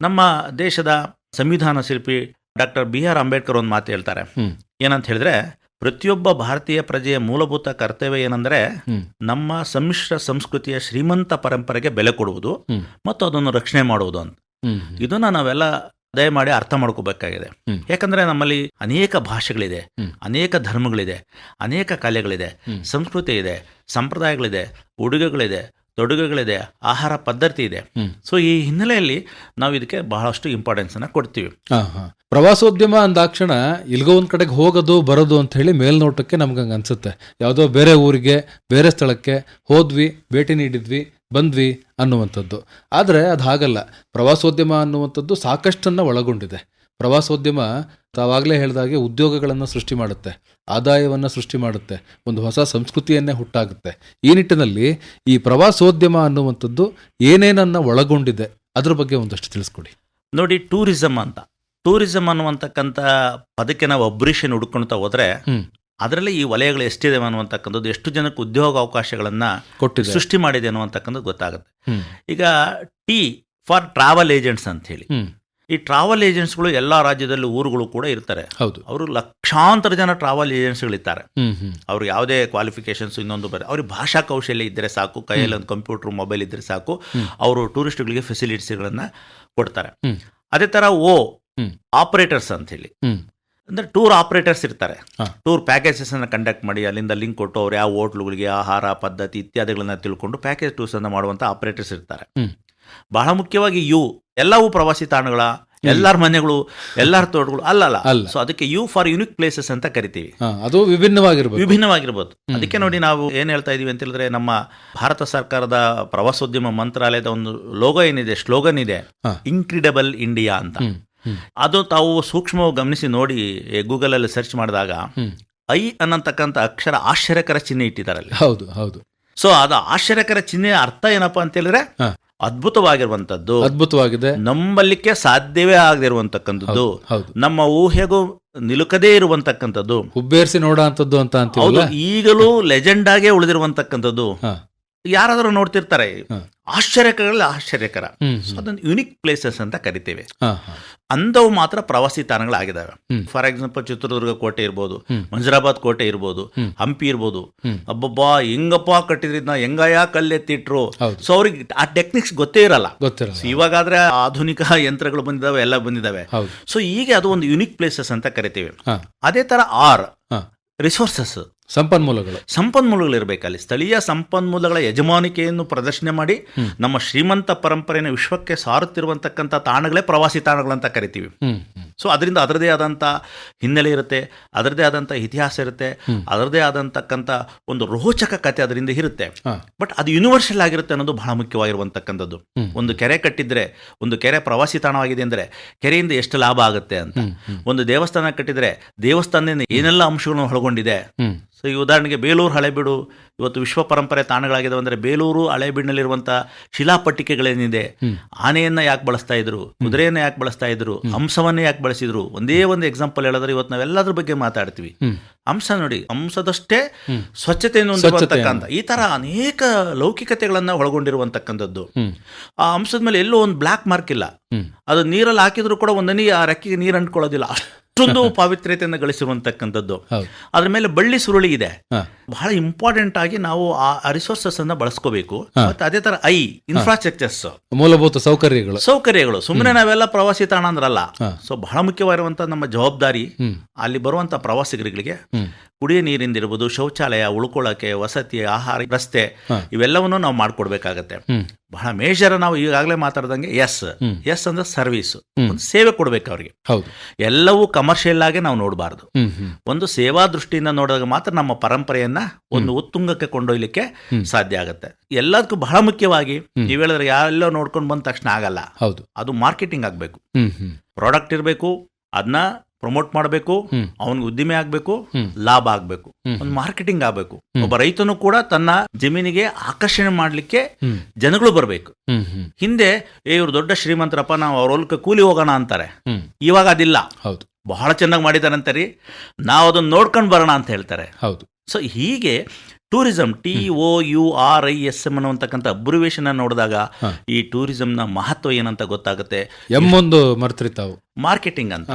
ನಮ್ಮ ದೇಶದ ಸಂವಿಧಾನ ಶಿಲ್ಪಿ ಡಾಕ್ಟರ್ ಬಿ ಆರ್ ಅಂಬೇಡ್ಕರ್ ಒಂದು ಮಾತು ಹೇಳ್ತಾರೆ. ಏನಂತ ಹೇಳಿದ್ರೆ ಪ್ರತಿಯೊಬ್ಬ ಭಾರತೀಯ ಪ್ರಜೆಯ ಮೂಲಭೂತ ಕರ್ತವ್ಯ ಏನಂದ್ರೆ. ನಮ್ಮ ಸಮ್ಮಿಶ್ರ ಸಂಸ್ಕೃತಿಯ ಶ್ರೀಮಂತ ಪರಂಪರೆಗೆ ಬೆಲೆ ಕೊಡುವುದು. ಮತ್ತು ಅದನ್ನು ರಕ್ಷಣೆ ಮಾಡುವುದು ಅಂತ. ಇದನ್ನ ನಾವೆಲ್ಲ ದಯಮಾಡಿ ಅರ್ಥ ಮಾಡ್ಕೋಬೇಕಾಗಿದೆ. ಯಾಕಂದ್ರೆ ನಮ್ಮಲ್ಲಿ ಅನೇಕ ಭಾಷೆಗಳಿದೆ ಅನೇಕ ಧರ್ಮಗಳಿದೆ ಅನೇಕ ಕಲೆಗಳಿದೆ ಸಂಸ್ಕೃತಿ ಇದೆ ಸಂಪ್ರದಾಯಗಳಿದೆ ಉಡುಗೆಗಳಿದೆ ತೊಡುಗೆಗಳಿದೆ ಆಹಾರ ಪದ್ಧತಿ ಇದೆ. ಸೊ ಈ ಹಿನ್ನೆಲೆಯಲ್ಲಿ ನಾವು ಇದಕ್ಕೆ ಬಹಳಷ್ಟು ಇಂಪಾರ್ಟೆನ್ಸ್ ಅನ್ನ ಕೊಡ್ತೀವಿ. ಹಾ ಹಾ. ಪ್ರವಾಸೋದ್ಯಮ ಅಂದಾಕ್ಷಣ ಇಲ್ಗೋ ಒಂದ್ ಕಡೆಗೆ ಹೋಗೋದು ಬರೋದು ಅಂತ ಹೇಳಿ ಮೇಲ್ನೋಟಕ್ಕೆ ನಮ್ಗೆ ಹಂಗ ಅನ್ಸುತ್ತೆ. ಯಾವುದೋ ಬೇರೆ ಊರಿಗೆ ಬೇರೆ ಸ್ಥಳಕ್ಕೆ ಹೋದ್ವಿ ಭೇಟಿ ನೀಡಿದ್ವಿ ಬಂದ್ವಿ ಅನ್ನುವಂಥದ್ದು. ಆದರೆ ಅದು ಹಾಗಲ್ಲ. ಪ್ರವಾಸೋದ್ಯಮ ಅನ್ನುವಂಥದ್ದು ಸಾಕಷ್ಟನ್ನು ಒಳಗೊಂಡಿದೆ. ಪ್ರವಾಸೋದ್ಯಮ ತಾವಾಗಲೇ ಹೇಳಿದಾಗೆ ಉದ್ಯೋಗಗಳನ್ನು ಸೃಷ್ಟಿ ಮಾಡುತ್ತೆ ಆದಾಯವನ್ನು ಸೃಷ್ಟಿ ಮಾಡುತ್ತೆ ಒಂದು ಹೊಸ ಸಂಸ್ಕೃತಿಯನ್ನೇ ಹುಟ್ಟಾಗುತ್ತೆ. ಈ ನಿಟ್ಟಿನಲ್ಲಿ ಈ ಪ್ರವಾಸೋದ್ಯಮ ಅನ್ನುವಂಥದ್ದು ಏನೇನನ್ನ ಒಳಗೊಂಡಿದೆ ಅದ್ರ ಬಗ್ಗೆ ಒಂದಷ್ಟು ತಿಳಿಸ್ಕೊಡಿ. ನೋಡಿ ಟೂರಿಸಮ್ ಅಂತ. ಟೂರಿಸಂ ಅನ್ನುವಂತಕ್ಕಂಥ ಪದಕ್ಕೆ ನಾವು ಅಬ್ರಿಷನ್ ಹುಡ್ಕೊಳ್ತಾ ಹೋದ್ರೆ. ಅದರಲ್ಲಿ ಈ ವಲಯಗಳು ಎಷ್ಟಿದೆ ಅನ್ನುವಂತಕ್ಕಂಥದ್ದು ಎಷ್ಟು ಜನಕ್ಕೆ ಉದ್ಯೋಗ ಅವಕಾಶಗಳನ್ನ ಕೊಟ್ಟಿದೆ. ಸೃಷ್ಟಿ ಮಾಡಿದೆ ಅನ್ನುವಂತಕ್ಕಂಥದ್ದು ಗೊತ್ತಾಗುತ್ತೆ. ಈಗ ಟಿ ಫಾರ್ ಟ್ರಾವೆಲ್ ಏಜೆಂಟ್ಸ್ ಅಂತ ಹೇಳಿ ಈ ಟ್ರಾವೆಲ್ ಏಜೆಂಟ್ಸ್ಗಳು ಎಲ್ಲ ರಾಜ್ಯದಲ್ಲಿ ಊರುಗಳು ಕೂಡ ಇರ್ತಾರೆ. ಹೌದು. ಅವರು ಲಕ್ಷಾಂತರ ಜನ ಟ್ರಾವೆಲ್ ಏಜೆಂಟ್ಸ್ಗಳಿರ್ತಾರೆ ಹ್ಮ್ ಅವ್ರು ಯಾವುದೇ ಕ್ವಾಲಿಫಿಕೇಶನ್ಸ್ ಇನ್ನೊಂದು ಬರ ಅವ್ರಿಗೆ ಭಾಷಾ ಕೌಶಲ್ಯ ಇದ್ದರೆ ಸಾಕು ಕೈಯಲ್ಲಿ ಒಂದು ಕಂಪ್ಯೂಟರ್ ಮೊಬೈಲ್ ಇದ್ದರೆ ಸಾಕು. ಅವರು ಟೂರಿಸ್ಟ್ಗಳಿಗೆ ಫೆಸಿಲಿಟೀಸ್ಗಳನ್ನ ಕೊಡ್ತಾರೆ. ಅದೇ ಥರ ಓ ಆಪರೇಟರ್ಸ್ ಅಂತ ಹೇಳಿ. ಅಂದ್ರೆ ಟೂರ್ ಆಪರೇಟರ್ಸ್ ಇರ್ತಾರೆ. ಟೂರ್ ಪ್ಯಾಕೇಜಸ್ ಅನ್ನ ಕಂಡಕ್ಟ್ ಮಾಡಿ ಅಲ್ಲಿಂದ ಲಿಂಕ್ ಕೊಟ್ಟು ಅವ್ರು ಯಾವ ಹೋಟ್ಲುಗಳಿಗೆ ಆಹಾರ ಪದ್ಧತಿ ಇತ್ಯಾದಿಗಳನ್ನ ತಿಳ್ಕೊಂಡು ಪ್ಯಾಕೇಜ್ ಟೂರ್ಸ್ ಅನ್ನ ಮಾಡುವಂತ ಆಪರೇಟರ್ಸ್ ಇರ್ತಾರೆ. ಬಹಳ ಮುಖ್ಯವಾಗಿ ಯು ಎಲ್ಲವೂ ಪ್ರವಾಸಿ ತಾಣಗಳ ಎಲ್ಲಾರ ಮನೆಗಳು ಎಲ್ಲಾರ ತೋಟಗಳು ಅಲ್ಲಲ್ಲ ಅಲ್ಲ. ಸೊ ಅದಕ್ಕೆ ಯು ಫಾರ್ ಯುನಿಕ್ ಪ್ಲೇಸಸ್ ಅಂತ ಕರಿತೀವಿ ಅದು ವಿಭಿನ್ನವಾಗಿರ್ಬೋದು ವಿಭಿನ್ನವಾಗಿರ್ಬೋದು. ಅದಕ್ಕೆ ನೋಡಿ ನಾವು ಏನ್ ಹೇಳ್ತಾ ಇದೀವಿ ಅಂತ ಹೇಳಿದ್ರೆ ನಮ್ಮ ಭಾರತ ಸರ್ಕಾರದ ಪ್ರವಾಸೋದ್ಯಮ ಮಂತ್ರಾಲಯದ ಒಂದು ಲೋಗೋ ಏನಿದೆ ಸ್ಲೋಗನ್ ಇದೆ. ಇನ್ಕ್ರಿಡಬಲ್ ಇಂಡಿಯಾ ಅಂತ. ಅದು ತಾವು ಸೂಕ್ಷ್ಮವಾಗಿ ಗಮನಿಸಿ ನೋಡಿ ಗೂಗಲ್ ಅಲ್ಲಿ ಸರ್ಚ್ ಮಾಡಿದಾಗ ಐ ಅನ್ನತಕ್ಕಂಥ ಅಕ್ಷರ ಆಶ್ಚರ್ಯಕರ ಚಿಹ್ನೆ ಇಟ್ಟಿದ್ದಾರೆ ಅಲ್ಲಿ ಹೌದು ಹೌದು ಸೊ ಅದು ಆಶ್ಚರ್ಯಕರ ಚಿಹ್ನೆ ಅರ್ಥ ಏನಪ್ಪಾ ಅಂತ ಹೇಳಿದ್ರೆ. ಅದ್ಭುತವಾಗಿರುವಂತದ್ದು ಅದ್ಭುತವಾಗಿದೆ. ನಂಬಲಿಕ್ಕೆ ಸಾಧ್ಯವೇ ಆಗದಿರುವಂತಕ್ಕಂಥದ್ದು. ನಮ್ಮ ಊಹೆಗೂ ನಿಲುಕದೇ ಇರುವಂತಕ್ಕಂಥದ್ದು. ಹುಬ್ಬೇರ್ಸಿ ನೋಡುವಂಥದ್ದು ಅಂತ ಅಂತೀವಲ್ಲ? ಈಗಲೂ ಲೆಜೆಂಡ್ ಆಗೇ ಉಳಿದಿರುವಂತಕ್ಕಂಥದ್ದು. ಯಾರಾದರೂ ನೋಡ್ತಿರ್ತಾರೆ. ಆಶ್ಚರ್ಯಕರಲ್ಲಿ ಆಶ್ಚರ್ಯಕರ. ಸೊ ಅದೊಂದು ಯುನಿಕ್ ಪ್ಲೇಸಸ್ ಅಂತ ಕರಿತೇವೆ. ಅಂದವು ಮಾತ್ರ ಪ್ರವಾಸಿ ತಾಣಗಳಾಗಿದ್ದಾವೆ. ಫಾರ್ ಎಕ್ಸಾಂಪಲ್ ಚಿತ್ರದುರ್ಗ ಕೋಟೆ ಇರ್ಬೋದು. ಮಂಜರಾಬಾದ್ ಕೋಟೆ ಇರ್ಬೋದು. ಹಂಪಿ ಇರ್ಬೋದು. ಅಬ್ಬಬ್ಬ ಹೆಂಗಪ್ಪ ಕಟ್ಟಿದ್ರಿದ್ನ ಹೆಂಗಯ್ಯ ಕಲ್ಲೆತ್ತಿಟ್ರು. ಸೊ ಅವ್ರಿಗೆ ಆ ಟೆಕ್ನಿಕ್ಸ್ ಗೊತ್ತೇ ಇರಲ್ಲ. ಇವಾಗಾದ್ರೆ ಆಧುನಿಕ ಯಂತ್ರಗಳು ಬಂದಿದ್ದಾವೆ ಎಲ್ಲ ಬಂದಿದ್ದಾವೆ. ಹೌದು. ಸೊ ಹೀಗೆ ಅದು ಒಂದು ಯುನಿಕ್ ಪ್ಲೇಸಸ್ ಅಂತ ಕರಿತೀವಿ. ಅದೇ ತರ ಆರ್ ರಿಸೋರ್ಸಸ್ ಸಂಪನ್ಮೂಲಗಳು. ಸಂಪನ್ಮೂಲಗಳು ಇರಬೇಕಲ್ಲಿ ಸ್ಥಳೀಯ ಸಂಪನ್ಮೂಲಗಳ ಯಜಮಾನಿಕೆಯನ್ನು ಪ್ರದರ್ಶನ ಮಾಡಿ ನಮ್ಮ ಶ್ರೀಮಂತ ಪರಂಪರೆಯನ್ನು ವಿಶ್ವಕ್ಕೆ ಸಾರುತ್ತಿರುವಂತಕ್ಕಂಥ ತಾಣಗಳೇ ಪ್ರವಾಸಿ ತಾಣಗಳಂತ ಕರಿತೀವಿ. ಸೊ ಅದರಿಂದ ಅದರದೇ ಆದಂಥ ಹಿನ್ನೆಲೆ ಇರುತ್ತೆ ಅದರದೇ ಆದಂಥ ಇತಿಹಾಸ ಇರುತ್ತೆ. ಅದರದೇ ಆದಂತಕ್ಕಂಥ ಒಂದು ರೋಚಕ ಕತೆ ಅದರಿಂದ ಇರುತ್ತೆ. ಬಟ್ ಅದು ಯೂನಿವರ್ಸಲ್ ಆಗಿರುತ್ತೆ ಅನ್ನೋದು ಬಹಳ ಮುಖ್ಯವಾಗಿರುವಂತಕ್ಕಂಥದ್ದು. ಒಂದು ಕೆರೆ ಕಟ್ಟಿದ್ರೆ ಒಂದು ಕೆರೆ ಪ್ರವಾಸಿ ತಾಣವಾಗಿದೆ ಅಂದ್ರೆ ಕೆರೆಯಿಂದ ಎಷ್ಟು ಲಾಭ ಆಗುತ್ತೆ ಅಂತ. ಒಂದು ದೇವಸ್ಥಾನ ಕಟ್ಟಿದ್ರೆ ದೇವಸ್ಥಾನದಿಂದ ಏನೆಲ್ಲ ಅಂಶಗಳನ್ನು ಒಳಗೊಂಡಿದೆ. ಸೊ ಈ ಉದಾಹರಣೆಗೆ ಬೇಲೂರು ಹಳೆಬೀಡು ಇವತ್ತು ವಿಶ್ವ ಪರಂಪರೆ ತಾಣಗಳಾಗಿದೆ ಅಂದರೆ ಬೇಲೂರು ಹಳೆಬೀಡಿನಲ್ಲಿರುವಂಥ ಶಿಲಾಪಟ್ಟಿಕೆಗಳೇನಿದೆ ಆನೆಯನ್ನು ಆನೆಯನ್ನ ಯಾಕೆ ಬಳಸ್ತಾ ಇದ್ರು ಕುದುರೆಯನ್ನು ಯಾಕೆ ಬಳಸ್ತಾ ಇದ್ರು ಹಂಸವನ್ನು ಯಾಕೆ ಬಳಸಿದ್ರು. ಒಂದೇ ಒಂದು ಎಕ್ಸಾಂಪಲ್ ಹೇಳಿದ್ರೆ ಇವತ್ತು ನಾವೆಲ್ಲದ್ರ ಬಗ್ಗೆ ಮಾತಾಡ್ತೀವಿ. ಅಂಶ ನೋಡಿ ಅಂಶದಷ್ಟೇ. ಸ್ವಚ್ಛತೆಯನ್ನು. ಹೊಂದಿರುವಂತಕ್ಕಂಥ ಈ ತರ ಅನೇಕ ಲೌಕಿಕತೆಗಳನ್ನ ಒಳಗೊಂಡಿರುವಂತಕ್ಕಂಥದ್ದು. ಆ ಅಂಶದ ಮೇಲೆ ಎಲ್ಲೋ ಒಂದು ಬ್ಲ್ಯಾಕ್ ಮಾರ್ಕ್ ಇಲ್ಲ. ಅದು ನೀರಲ್ಲಿ ಹಾಕಿದ್ರು ಕೂಡ ಒಂದನಿ ಆ ರೆಕ್ಕಿಗೆ ನೀರು ಅಂಟ್ಕೊಳ್ಳೋದಿಲ್ಲ. ಅಷ್ಟೊಂದು ಪಾವಿತ್ರ್ಯತೆಯನ್ನು ಗಳಿಸಿರುವಂತಕ್ಕಂಥದ್ದು. ಅದ್ರ ಮೇಲೆ ಬಳ್ಳಿ ಸುರುಳಿ ಇದೆ. ಬಹಳ ಇಂಪಾರ್ಟೆಂಟ್ ಆಗಿ ನಾವು ಆ ರಿಸೋರ್ಸಸ್ ಅನ್ನ ಬಳಸ್ಕೋಬೇಕು. ಮತ್ತೆ ಅದೇ ತರ ಐ ಇನ್ಫ್ರಾಸ್ಟ್ರಕ್ಚರ್ಸ್ ಮೂಲಭೂತ ಸೌಕರ್ಯಗಳು. ಸೌಕರ್ಯಗಳು. ಸುಮ್ಮನೆ ನಾವೆಲ್ಲ ಪ್ರವಾಸಿ ತಾಣ ಅಂದ್ರಲ್ಲ. ಸೊ ಬಹಳ ಮುಖ್ಯವಾಗಿರುವಂತ ನಮ್ಮ ಜವಾಬ್ದಾರಿ ಅಲ್ಲಿ ಬರುವಂತ ಪ್ರವಾಸಿಗರಿಗೆ ಕುಡಿಯ ನೀರಿಂದಿರ್ಬೋದು ಶೌಚಾಲಯ ಉಳ್ಕೊಳ್ಳೋಕೆ ವಸತಿ ಆಹಾರ ರಸ್ತೆ. ಇವೆಲ್ಲವನ್ನು ನಾವು ಮಾಡ್ಕೊಡ್ಬೇಕಾಗತ್ತೆ. ಬಹಳ ಮೇಜರ್ ನಾವು ಈಗಾಗಲೇ ಮಾತಾಡ್ದಂಗೆ ಎಸ್ ಎಸ್ ಅಂದ್ರೆ ಸರ್ವಿಸ್ ಒಂದು ಸೇವೆ ಕೊಡ್ಬೇಕು ಅವ್ರಿಗೆ. ಎಲ್ಲವೂ ಕಮರ್ಷಿಯಲ್ ಆಗಿ ನಾವು ನೋಡಬಾರ್ದು. ಒಂದು ಸೇವಾ ದೃಷ್ಟಿಯಿಂದ ನೋಡಿದಾಗ ಮಾತ್ರ ನಮ್ಮ ಪರಂಪರೆಯನ್ನ ಒಂದು ಉತ್ತುಂಗಕ್ಕೆ ಕೊಂಡೊಯ್ಲಿಕ್ಕೆ ಸಾಧ್ಯ ಆಗುತ್ತೆ. ಎಲ್ಲದಕ್ಕೂ ಬಹಳ ಮುಖ್ಯವಾಗಿ ನೀವು ಹೇಳಿದ್ರೆ ಯಾರೆಲ್ಲೋ ನೋಡ್ಕೊಂಡು ಬಂದ ತಕ್ಷಣ ಆಗಲ್ಲ. ಹೌದು. ಅದು ಮಾರ್ಕೆಟಿಂಗ್ ಆಗಬೇಕು. ಪ್ರಾಡಕ್ಟ್ ಇರಬೇಕು ಅದನ್ನ ಪ್ರಮೋಟ್ ಮಾಡಬೇಕು. ಅವನಿಗೆ ಉದ್ದಿಮೆ ಆಗಬೇಕು ಲಾಭ ಆಗಬೇಕು. ಒಂದು ಮಾರ್ಕೆಟಿಂಗ್ ಆಗಬೇಕು. ಒಬ್ಬ ರೈತನು ಕೂಡ ತನ್ನ ಜಮೀನಿಗೆ ಆಕರ್ಷಣೆ ಮಾಡಲಿಕ್ಕೆ ಜನಗಳು ಬರಬೇಕು. ಹಿಂದೆ ಏ ಇವ್ರು ದೊಡ್ಡ ಶ್ರೀಮಂತರಪ್ಪ ನಾವು ಅವ್ರ ಹೊಲಕ್ಕೆ ಕೂಲಿ ಹೋಗೋಣ ಅಂತಾರೆ. ಇವಾಗ ಅದಿಲ್ಲ. ಹೌದು. ಬಹಳ ಚೆನ್ನಾಗಿ ಮಾಡಿದಾರಂತೆ ರೀ ನಾವು ಅದನ್ನ ನೋಡ್ಕೊಂಡು ಬರೋಣ ಅಂತ ಹೇಳ್ತಾರೆ. ಹೌದು. ಸೊ ಹೀಗೆ tourism T O U R I S M ಅನ್ನುವಂತಕ್ಕಂಥ abbreviation ನೋಡಿದಾಗ. ಈ ಟೂರಿಸಂನ ಮಹತ್ವ ಏನಂತ ಗೊತ್ತಾಗುತ್ತೆ? ಎಮ್ಮೊಂದು ಮಾರ್ಕೆಟಿಂಗ್ ಅಂತ.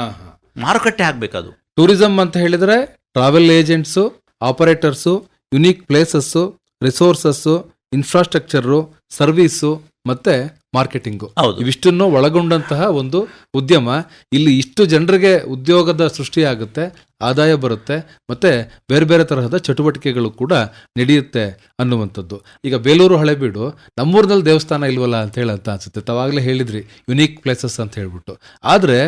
ಮಾರುಕಟ್ಟೆ ಆಗ್ಬೇಕದು. ಟೂರಿಸಂ ಅಂತ ಹೇಳಿದ್ರೆ travel agents operators unique places resources infrastructure service ಮತ್ತೆ ಮಾರ್ಕೆಟಿಂಗು ಹೌದು. ಇವಿಷ್ಟನ್ನು ಒಳಗೊಂಡಂತಹ ಒಂದು ಉದ್ಯಮ. ಇಲ್ಲಿ ಇಷ್ಟು ಜನರಿಗೆ ಉದ್ಯೋಗದ ಸೃಷ್ಟಿಯಾಗುತ್ತೆ. ಆದಾಯ ಬರುತ್ತೆ, ಮತ್ತು ಬೇರೆ ಬೇರೆ ತರಹದ ಚಟುವಟಿಕೆಗಳು ಕೂಡ ನಡೆಯುತ್ತೆ ಅನ್ನುವಂಥದ್ದು. ಈಗ ಬೇಲೂರು ಹಳೆಬೀಡು ನಮ್ಮೂರಿನಲ್ಲಿ ದೇವಸ್ಥಾನ ಇಲ್ವಲ್ಲ ಅಂತ ಹೇಳಿ ಅಂತ ಅನ್ಸುತ್ತೆ. ತಾವಾಗಲೇ ಹೇಳಿದ್ರಿ ಯುನೀಕ್ ಪ್ಲೇಸಸ್ ಅಂತ ಹೇಳ್ಬಿಟ್ಟು. ಆದರೆ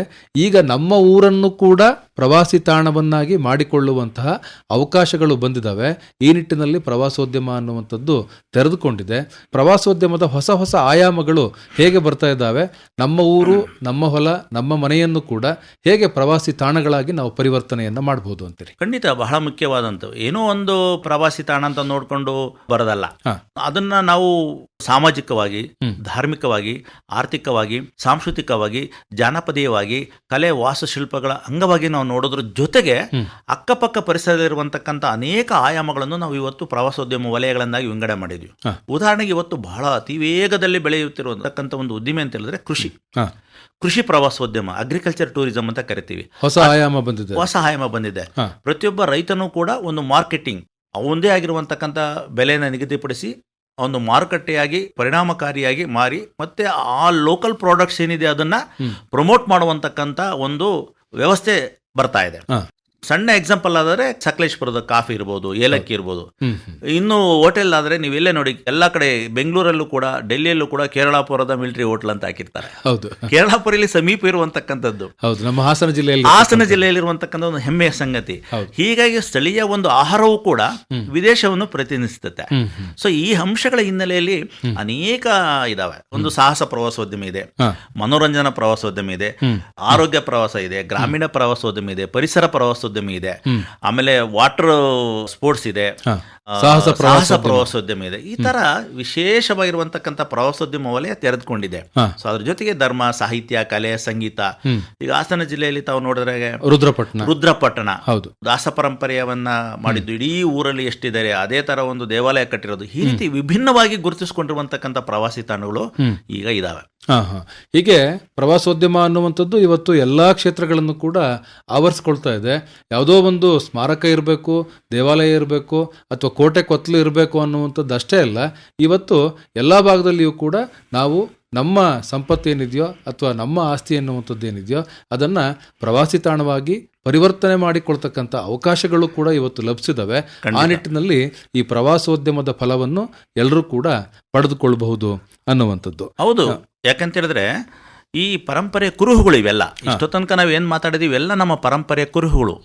ಈಗ ನಮ್ಮ ಊರನ್ನು ಕೂಡ ಪ್ರವಾಸಿ ತಾಣವನ್ನಾಗಿ ಮಾಡಿಕೊಳ್ಳುವಂತಹ ಅವಕಾಶಗಳು ಬಂದಿದ್ದಾವೆ ಈ ನಿಟ್ಟಿನಲ್ಲಿ ಪ್ರವಾಸೋದ್ಯಮ ಅನ್ನುವಂಥದ್ದು ತೆರೆದುಕೊಂಡಿದೆ. ಪ್ರವಾಸೋದ್ಯಮದ ಹೊಸ ಹೊಸ ಆಯಾಮಗಳು ಹೇಗೆ ಬರ್ತಾ ಇದ್ದಾವೆ? ನಮ್ಮ ಊರು, ನಮ್ಮ ಹೊಲ, ನಮ್ಮ ಮನೆಯನ್ನು ಕೂಡ ಹೇಗೆ ಪ್ರವಾಸಿ ತಾಣಗಳಾಗಿ ನಾವು ಪರಿವರ್ತನೆಯನ್ನ ಮಾಡಬಹುದು ಅಂತೀರಿ? ಖಂಡಿತ ಬಹಳ ಮುಖ್ಯವಾದಂಥ ಏನೋ ಒಂದು ಪ್ರವಾಸಿ ತಾಣ ಅಂತ ನೋಡ್ಕೊಂಡು ಬರೋದಲ್ಲ. ಅದನ್ನ ನಾವು ಸಾಮಾಜಿಕವಾಗಿ ಧಾರ್ಮಿಕವಾಗಿ ಆರ್ಥಿಕವಾಗಿ ಸಾಂಸ್ಕೃತಿಕವಾಗಿ ಜಾನಪದೀಯವಾಗಿ ಕಲೆ ವಾಸ್ತುಶಿಲ್ಪಗಳ ಅಂಗವಾಗಿ ನಾವು ನೋಡೋದ್ರ ಜೊತೆಗೆ. ಅಕ್ಕಪಕ್ಕ ಪರಿಸರದಲ್ಲಿರುವಂತಕ್ಕಂಥ ಅನೇಕ ಆಯಾಮಗಳನ್ನು ನಾವು ಇವತ್ತು ಪ್ರವಾಸೋದ್ಯಮ ವಲಯಗಳನ್ನಾಗಿ ವಿಂಗಡಣೆ ಮಾಡಿದ್ವಿ. ಉದಾಹರಣೆಗೆ ಇವತ್ತು ಬಹಳ ಅತಿ ವೇಗದಲ್ಲಿ ಬೆಳೆಯುತ್ತಿರುವಂತಕ್ಕಂಥ ಒಂದು ಉದ್ದಿಮೆ ಅಂತ ಹೇಳಿದ್ರೆ ಕೃಷಿ. ಕೃಷಿ ಪ್ರವಾಸೋದ್ಯಮ ಅಗ್ರಿಕಲ್ಚರ್ ಟೂರಿಸಂ ಅಂತ ಕರಿತೀವಿ. ಹೊಸ ಆಯಾಮ ಬಂದಿದೆ. ಹೊಸ ಆಯಾಮ ಬಂದಿದೆ. ಪ್ರತಿಯೊಬ್ಬ ರೈತನೂ ಕೂಡ ಒಂದು ಮಾರ್ಕೆಟಿಂಗ್ ಅವಂದೇ ಆಗಿರುವಂತಕ್ಕಂಥ ಬೆಲೆನ ನಿಗದಿಪಡಿಸಿ ಒಂದು ಮಾರುಕಟ್ಟೆಯಾಗಿ ಪರಿಣಾಮಕಾರಿಯಾಗಿ ಮಾರಿ ಮತ್ತೆ ಆ ಲೋಕಲ್ ಪ್ರಾಡಕ್ಟ್ಸ್ ಏನಿದೆ ಅದನ್ನ ಪ್ರಮೋಟ್ ಮಾಡುವಂತಕ್ಕಂಥ ಒಂದು ವ್ಯವಸ್ಥೆ ಬರ್ತಾ ಇದೆ. ಸಣ್ಣ ಎಕ್ಸಾಂಪಲ್ ಆದರೆ ಸಕಲೇಶ್ಪುರದ ಕಾಫಿ ಇರ್ಬೋದು ಏಲಕ್ಕಿ ಇರ್ಬೋದು. ಇನ್ನು ಹೋಟೆಲ್ ಆದ್ರೆ ನೀವು ಎಲ್ಲೇ ನೋಡಿ ಎಲ್ಲ ಕಡೆ ಬೆಂಗಳೂರಲ್ಲೂ ಕೂಡ ಡೆಲ್ಲಿಯಲ್ಲೂ ಕೂಡ ಕೇರಳಾಪುರದ ಮಿಲಿಟರಿ ಹೋಟೆಲ್ ಅಂತ ಹಾಕಿರ್ತಾರೆ. ಹೌದು. ಕೇರಳಾಪುರಲ್ಲಿ ಸಮೀಪ ಇರುವಂತಕ್ಕಂಥದ್ದು. ಹೌದು ನಮ್ಮ ಹಾಸನ ಜಿಲ್ಲೆಯಲ್ಲಿ ಹಾಸನ ಜಿಲ್ಲೆಯಲ್ಲಿರುವಂತಕ್ಕಂಥ ಒಂದು ಹೆಮ್ಮೆಯ ಸಂಗತಿ. ಹೀಗಾಗಿ ಸ್ಥಳೀಯ ಒಂದು ಆಹಾರವೂ ಕೂಡ ವಿದೇಶವನ್ನು ಪ್ರತಿನಿಧಿಸುತ್ತೆ. ಸೊ ಈ ಅಂಶಗಳ ಹಿನ್ನೆಲೆಯಲ್ಲಿ ಅನೇಕ ಇದಾವೆ. ಒಂದು ಸಾಹಸ ಪ್ರವಾಸೋದ್ಯಮ ಇದೆ. ಮನೋರಂಜನಾ ಪ್ರವಾಸೋದ್ಯಮ ಇದೆ ಆರೋಗ್ಯ ಪ್ರವಾಸ ಇದೆ ಗ್ರಾಮೀಣ ಪ್ರವಾಸೋದ್ಯಮ ಇದೆ ಪರಿಸರ ಪ್ರವಾಸೋದ್ಯಮ ಇದೆ. ಆಮೇಲೆ ವಾಟರ್ ಸ್ಪೋರ್ಟ್ಸ್ ಇದೆ. ಸಾಹಸ ಸಾಹಸ ಪ್ರವಾಸೋದ್ಯಮ. ಇದೆ. ಈ ತರ ವಿಶೇಷವಾಗಿರುವಂತಕ್ಕಂಥ ಪ್ರವಾಸೋದ್ಯಮ ವಲಯ ತೆರೆದುಕೊಂಡಿದೆ. ಸೊ ಅದ್ರ ಜೊತೆಗೆ ಧರ್ಮ ಸಾಹಿತ್ಯ ಕಲೆ ಸಂಗೀತ. ಈಗ ಹಾಸನ ಜಿಲ್ಲೆಯಲ್ಲಿ ತಾವು ನೋಡಿದ್ರೆ ರುದ್ರಪಟ್ಟಣ. ರುದ್ರಪಟ್ಟಣ. ಹೌದು. ದಾಸ ಪರಂಪರೆಯವನ್ನ ಮಾಡಿದ್ದು ಇಡೀ ಊರಲ್ಲಿ ಎಷ್ಟಿದ್ದಾರೆ ಅದೇ ತರ ಒಂದು ದೇವಾಲಯ ಕಟ್ಟಿರೋದು. ಈ ರೀತಿ ವಿಭಿನ್ನವಾಗಿ ಗುರುತಿಸಿಕೊಂಡಿರುವಂತಕ್ಕಂಥ ಪ್ರವಾಸಿ ತಾಣಗಳು ಈಗ ಇದಾವೆ. ಹೀಗೆ ಪ್ರವಾಸೋದ್ಯಮ ಅನ್ನುವಂಥದ್ದು ಇವತ್ತು ಎಲ್ಲಾ ಕ್ಷೇತ್ರಗಳನ್ನು ಕೂಡ ಆವರಿಸ್ಕೊಳ್ತಾ ಇದೆ. ಯಾವುದೋ ಒಂದು ಸ್ಮಾರಕ ಇರಬೇಕು ದೇವಾಲಯ ಇರಬೇಕು ಅಥವಾ ಕೋಟೆ ಕೊತ್ತಲು ಇರಬೇಕು ಅನ್ನುವಂಥದ್ದು ಅಷ್ಟೇ ಅಲ್ಲ ಇವತ್ತು ಎಲ್ಲ ಭಾಗದಲ್ಲಿಯೂ ಕೂಡ ನಾವು ನಮ್ಮ ಸಂಪತ್ತು ಏನಿದೆಯೋ ಅಥವಾ ನಮ್ಮ ಆಸ್ತಿ ಎನ್ನುವಂಥದ್ದು ಏನಿದೆಯೋ ಅದನ್ನು ಪ್ರವಾಸಿ ತಾಣವಾಗಿ ಪರಿವರ್ತನೆ ಮಾಡಿಕೊಳ್ತಕ್ಕಂಥ ಅವಕಾಶಗಳು ಕೂಡ ಇವತ್ತು ಲಭಿಸಿದವೆ. ಆ ನಿಟ್ಟಿನಲ್ಲಿ ಈ ಪ್ರವಾಸೋದ್ಯಮದ ಫಲವನ್ನು ಎಲ್ಲರೂ ಕೂಡ ಪಡೆದುಕೊಳ್ಳಬಹುದು ಅನ್ನುವಂಥದ್ದು. ಹೌದು. ಯಾಕಂತ ಹೇಳಿದ್ರೆ ಈ ಪರಂಪರೆ ಕುರುಹುಗಳು ಇವೆಲ್ಲ. ಇಷ್ಟೋ ತನಕ ನಾವು ಏನು ಮಾತಾಡಿದೀವಿ? ಎಲ್ಲ ನಮ್ಮ ಪರಂಪರೆ ಕುರುಹುಗಳು.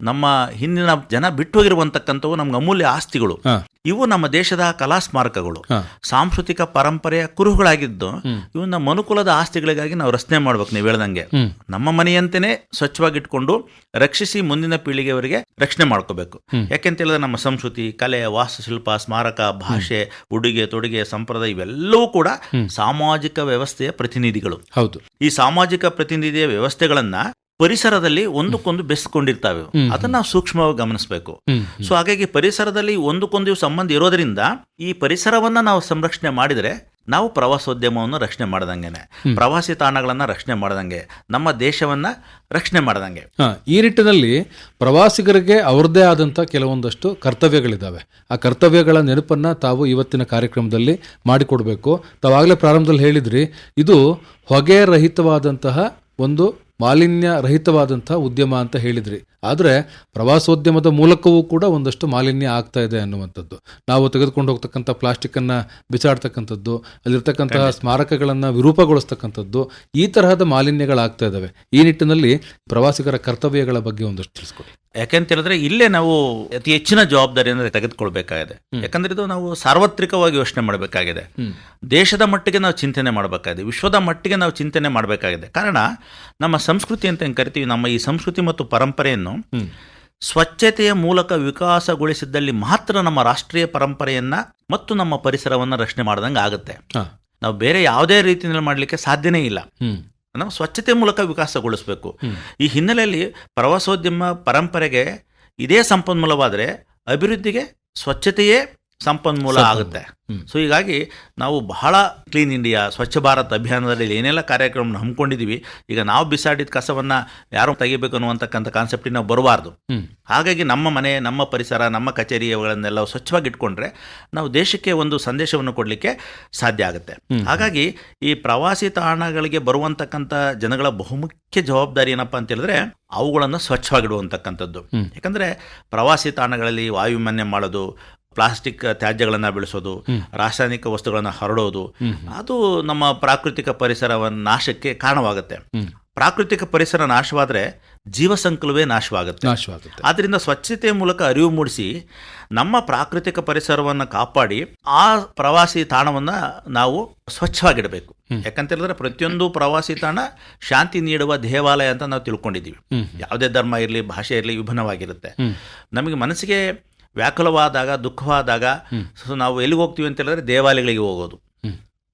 ನಮ್ಮ ಹಿಂದಿನ ಜನ ಬಿಟ್ಟು ಹೋಗಿರುವಂತಕ್ಕಂಥವು ನಮ್ಗೆ ಅಮೂಲ್ಯ ಆಸ್ತಿಗಳು. ಇವು ನಮ್ಮ ದೇಶದ ಕಲಾ ಸ್ಮಾರಕಗಳು ಸಾಂಸ್ಕೃತಿಕ ಪರಂಪರೆಯ ಕುರುಹುಗಳಾಗಿದ್ದು. ಇವನ್ನ ಮನುಕುಲದ ಆಸ್ತಿಗಳಿಗಾಗಿ ನಾವು ರಚನೆ ಮಾಡ್ಬೇಕು ನೀವು ಹೇಳ್ದಂಗೆ. ನಮ್ಮ ಮನೆಯಂತೆಯೇ ಸ್ವಚ್ಛವಾಗಿಟ್ಕೊಂಡು ರಕ್ಷಿಸಿ ಮುಂದಿನ ಪೀಳಿಗೆಯವರಿಗೆ ರಕ್ಷಣೆ ಮಾಡ್ಕೋಬೇಕು. ಯಾಕೆಂತ ಹೇಳಿದ್ರೆ ನಮ್ಮ ಸಂಸ್ಕೃತಿ ಕಲೆ ವಾಸ್ತುಶಿಲ್ಪ ಸ್ಮಾರಕ ಭಾಷೆ ಉಡುಗೆ ತೊಡುಗೆ ಸಂಪ್ರದಾಯ ಇವೆಲ್ಲವೂ ಕೂಡ ಸಾಮಾಜಿಕ ವ್ಯವಸ್ಥೆಯ ಪ್ರತಿನಿಧಿಗಳು. ಹೌದು. ಈ ಸಾಮಾಜಿಕ ಪ್ರತಿನಿಧಿಯ ವ್ಯವಸ್ಥೆಗಳನ್ನ ಪರಿಸರದಲ್ಲಿ ಒಂದಕ್ಕೊಂದು ಬೆಸ್ಕೊಂಡಿರ್ತಾವೆ. ಅದನ್ನ ನಾವು ಸೂಕ್ಷ್ಮವಾಗಿ ಗಮನಿಸಬೇಕು. ಸೊ ಹಾಗಾಗಿ ಪರಿಸರದಲ್ಲಿ ಒಂದಕ್ಕೊಂದು ಸಂಬಂಧ ಇರೋದ್ರಿಂದ ಈ ಪರಿಸರವನ್ನ ನಾವು ಸಂರಕ್ಷಣೆ ಮಾಡಿದರೆ ನಾವು ಪ್ರವಾಸೋದ್ಯಮವನ್ನು ರಕ್ಷಣೆ ಮಾಡ್ದಂಗೆನೆ. ಪ್ರವಾಸಿ ತಾಣಗಳನ್ನ ರಕ್ಷಣೆ ಮಾಡ್ದಂಗೆ. ನಮ್ಮ ದೇಶವನ್ನ ರಕ್ಷಣೆ ಮಾಡ್ದಂಗೆ. ಈ ನಿಟ್ಟಿನಲ್ಲಿ ಪ್ರವಾಸಿಗರಿಗೆ ಅವರದೇ ಆದಂಥ ಕೆಲವೊಂದಷ್ಟು ಕರ್ತವ್ಯಗಳಿದ್ದಾವೆ ಆ ಕರ್ತವ್ಯಗಳ ನೆನಪನ್ನ ತಾವು ಇವತ್ತಿನ ಕಾರ್ಯಕ್ರಮದಲ್ಲಿ ಮಾಡಿಕೊಡ್ಬೇಕು. ತಾವಾಗಲೇ ಪ್ರಾರಂಭದಲ್ಲಿ ಹೇಳಿದ್ರಿ ಇದು ಹೊಗೆ ರಹಿತವಾದಂತಹ ಒಂದು ಮಾಲಿನ್ಯ ರಹಿತವಾದಂತಹ ಉದ್ಯಮ ಅಂತ ಹೇಳಿದ್ರಿ. ಆದರೆ ಪ್ರವಾಸೋದ್ಯಮದ ಮೂಲಕವೂ ಕೂಡ ಒಂದಷ್ಟು ಮಾಲಿನ್ಯ ಆಗ್ತಾ ಇದೆ ಅನ್ನುವಂಥದ್ದು. ನಾವು ತೆಗೆದುಕೊಂಡು ಹೋಗ್ತಕ್ಕಂಥ ಪ್ಲಾಸ್ಟಿಕ್ಕನ್ನು ಬಿಸಾಡ್ತಕ್ಕಂಥದ್ದು ಅಲ್ಲಿರ್ತಕ್ಕಂತಹ ಸ್ಮಾರಕಗಳನ್ನು ವಿರೂಪಗೊಳಿಸ್ತಕ್ಕಂಥದ್ದು ಈ ತರಹದ ಮಾಲಿನ್ಯಗಳಾಗ್ತಾ ಇದ್ದಾವೆ ಈ ನಿಟ್ಟಿನಲ್ಲಿ ಪ್ರವಾಸಿಗರ ಕರ್ತವ್ಯಗಳ ಬಗ್ಗೆ ಒಂದಷ್ಟು ತಿಳಿಸ್ಕೊಡಿ. ಯಾಕೆಂತ ಹೇಳಿದ್ರೆ ಇಲ್ಲೇ ನಾವು ಅತಿ ಹೆಚ್ಚಿನ ಜವಾಬ್ದಾರಿಯನ್ನು ತೆಗೆದುಕೊಳ್ಬೇಕಾಗಿದೆ. ಯಾಕಂದ್ರೆ ಇದು ನಾವು ಸಾರ್ವತ್ರಿಕವಾಗಿ ಯೋಚನೆ ಮಾಡಬೇಕಾಗಿದೆ. ದೇಶದ ಮಟ್ಟಿಗೆ ನಾವು ಚಿಂತನೆ ಮಾಡಬೇಕಾಗಿದೆ. ವಿಶ್ವದ ಮಟ್ಟಿಗೆ ನಾವು ಚಿಂತನೆ ಮಾಡಬೇಕಾಗಿದೆ. ಕಾರಣ ನಮ್ಮ ಸಂಸ್ಕೃತಿ ಅಂತ ಏನ್ ಕರಿತೀವಿ ನಮ್ಮ ಈ ಸಂಸ್ಕೃತಿ ಮತ್ತು ಪರಂಪರೆಯನ್ನು ಸ್ವಚ್ಛತೆಯ ಮೂಲಕ ವಿಕಾಸಗೊಳಿಸಿದ್ದಲ್ಲಿ ಮಾತ್ರ ನಮ್ಮ ರಾಷ್ಟ್ರೀಯ ಪರಂಪರೆಯನ್ನ ಮತ್ತು ನಮ್ಮ ಪರಿಸರವನ್ನ ರಕ್ಷಣೆ ಮಾಡ್ದಂಗೆ ಆಗುತ್ತೆ. ನಾವು ಬೇರೆ ಯಾವುದೇ ರೀತಿಯಲ್ಲಿ ಮಾಡಲಿಕ್ಕೆ ಸಾಧ್ಯನೇ ಇಲ್ಲ. ನಾವು ಸ್ವಚ್ಛತೆ ಮೂಲಕ ವಿಕಾಸಗೊಳಿಸಬೇಕು. ಈ ಹಿನ್ನೆಲೆಯಲ್ಲಿ ಪ್ರವಾಸೋದ್ಯಮ ಪರಂಪರೆಗೆ ಇದೇ ಸಂಪನ್ಮೂಲವಾದರೆ ಅಭಿವೃದ್ಧಿಗೆ ಸ್ವಚ್ಛತೆಯೇ ಸಂಪನ್ಮೂಲ. ಆಗುತ್ತೆ. ಸೊ ಹೀಗಾಗಿ ನಾವು ಬಹಳ ಕ್ಲೀನ್ ಇಂಡಿಯಾ ಸ್ವಚ್ಛ ಭಾರತ್ ಅಭಿಯಾನದಲ್ಲಿ ಏನೆಲ್ಲ ಕಾರ್ಯಕ್ರಮ ಹಮ್ಮಿಕೊಂಡಿದ್ದೀವಿ ಈಗ ನಾವು ಬಿಸಾಡಿದ ಕಸವನ್ನು ಯಾರು ತೆಗಿಬೇಕು ಅನ್ನುವಂಥಕ್ಕಂಥ ಕಾನ್ಸೆಪ್ಟಿಗೆ ನಾವು ಬರಬಾರ್ದು. ಹಾಗಾಗಿ ನಮ್ಮ ಮನೆ ನಮ್ಮ ಪರಿಸರ ನಮ್ಮ ಕಚೇರಿಗಳನ್ನೆಲ್ಲ ಸ್ವಚ್ಛವಾಗಿ ಇಟ್ಕೊಂಡ್ರೆ ನಾವು ದೇಶಕ್ಕೆ ಒಂದು ಸಂದೇಶವನ್ನು ಕೊಡಲಿಕ್ಕೆ ಸಾಧ್ಯ ಆಗುತ್ತೆ. ಹಾಗಾಗಿ ಈ ಪ್ರವಾಸಿ ತಾಣಗಳಿಗೆ ಬರುವಂತಕ್ಕಂಥ ಜನಗಳ ಬಹುಮುಖ್ಯ ಜವಾಬ್ದಾರಿ ಏನಪ್ಪ ಅಂತ ಹೇಳಿದ್ರೆ ಅವುಗಳನ್ನು ಸ್ವಚ್ಛವಾಗಿಡುವಂತಕ್ಕಂಥದ್ದು. ಯಾಕಂದ್ರೆ ಪ್ರವಾಸಿ ತಾಣಗಳಲ್ಲಿ ವಾಯುಮಾನ್ಯ ಮಾಡೋದು ಪ್ಲಾಸ್ಟಿಕ್ ತ್ಯಾಜ್ಯಗಳನ್ನು ಬೆಳೆಸೋದು ರಾಸಾಯನಿಕ ವಸ್ತುಗಳನ್ನು ಹರಡೋದು ಅದು ನಮ್ಮ ಪ್ರಾಕೃತಿಕ ಪರಿಸರವನ್ನು ನಾಶಕ್ಕೆ ಕಾರಣವಾಗುತ್ತೆ. ಪ್ರಾಕೃತಿಕ ಪರಿಸರ ನಾಶವಾದರೆ ಜೀವ ಸಂಕುಲವೇ ನಾಶವಾಗುತ್ತೆ. ನಾಶವಾಗುತ್ತೆ. ಆದ್ದರಿಂದ ಸ್ವಚ್ಛತೆಯ ಮೂಲಕ ಅರಿವು ಮೂಡಿಸಿ ನಮ್ಮ ಪ್ರಾಕೃತಿಕ ಪರಿಸರವನ್ನು ಕಾಪಾಡಿ ಆ ಪ್ರವಾಸಿ ತಾಣವನ್ನು ನಾವು ಸ್ವಚ್ಛವಾಗಿಡಬೇಕು. ಯಾಕಂತ ಹೇಳಿದ್ರೆ ಪ್ರತಿಯೊಂದು ಪ್ರವಾಸಿ ತಾಣ ಶಾಂತಿ ನೀಡುವ ದೇವಾಲಯ ಅಂತ ನಾವು ತಿಳ್ಕೊಂಡಿದ್ದೀವಿ. ಯಾವುದೇ ಧರ್ಮ ಇರಲಿ ಭಾಷೆ ಇರಲಿ ವಿಭಿನ್ನವಾಗಿರುತ್ತೆ. ನಮಗೆ ಮನಸ್ಸಿಗೆ ವ್ಯಾಕುಲವಾದಾಗ ದುಃಖವಾದಾಗ ಸೊ ನಾವು ಎಲ್ಲಿಗೆ ಹೋಗ್ತೀವಿ ಅಂತ ಹೇಳಿದ್ರೆ ದೇವಾಲಯಗಳಿಗೆ ಹೋಗೋದು.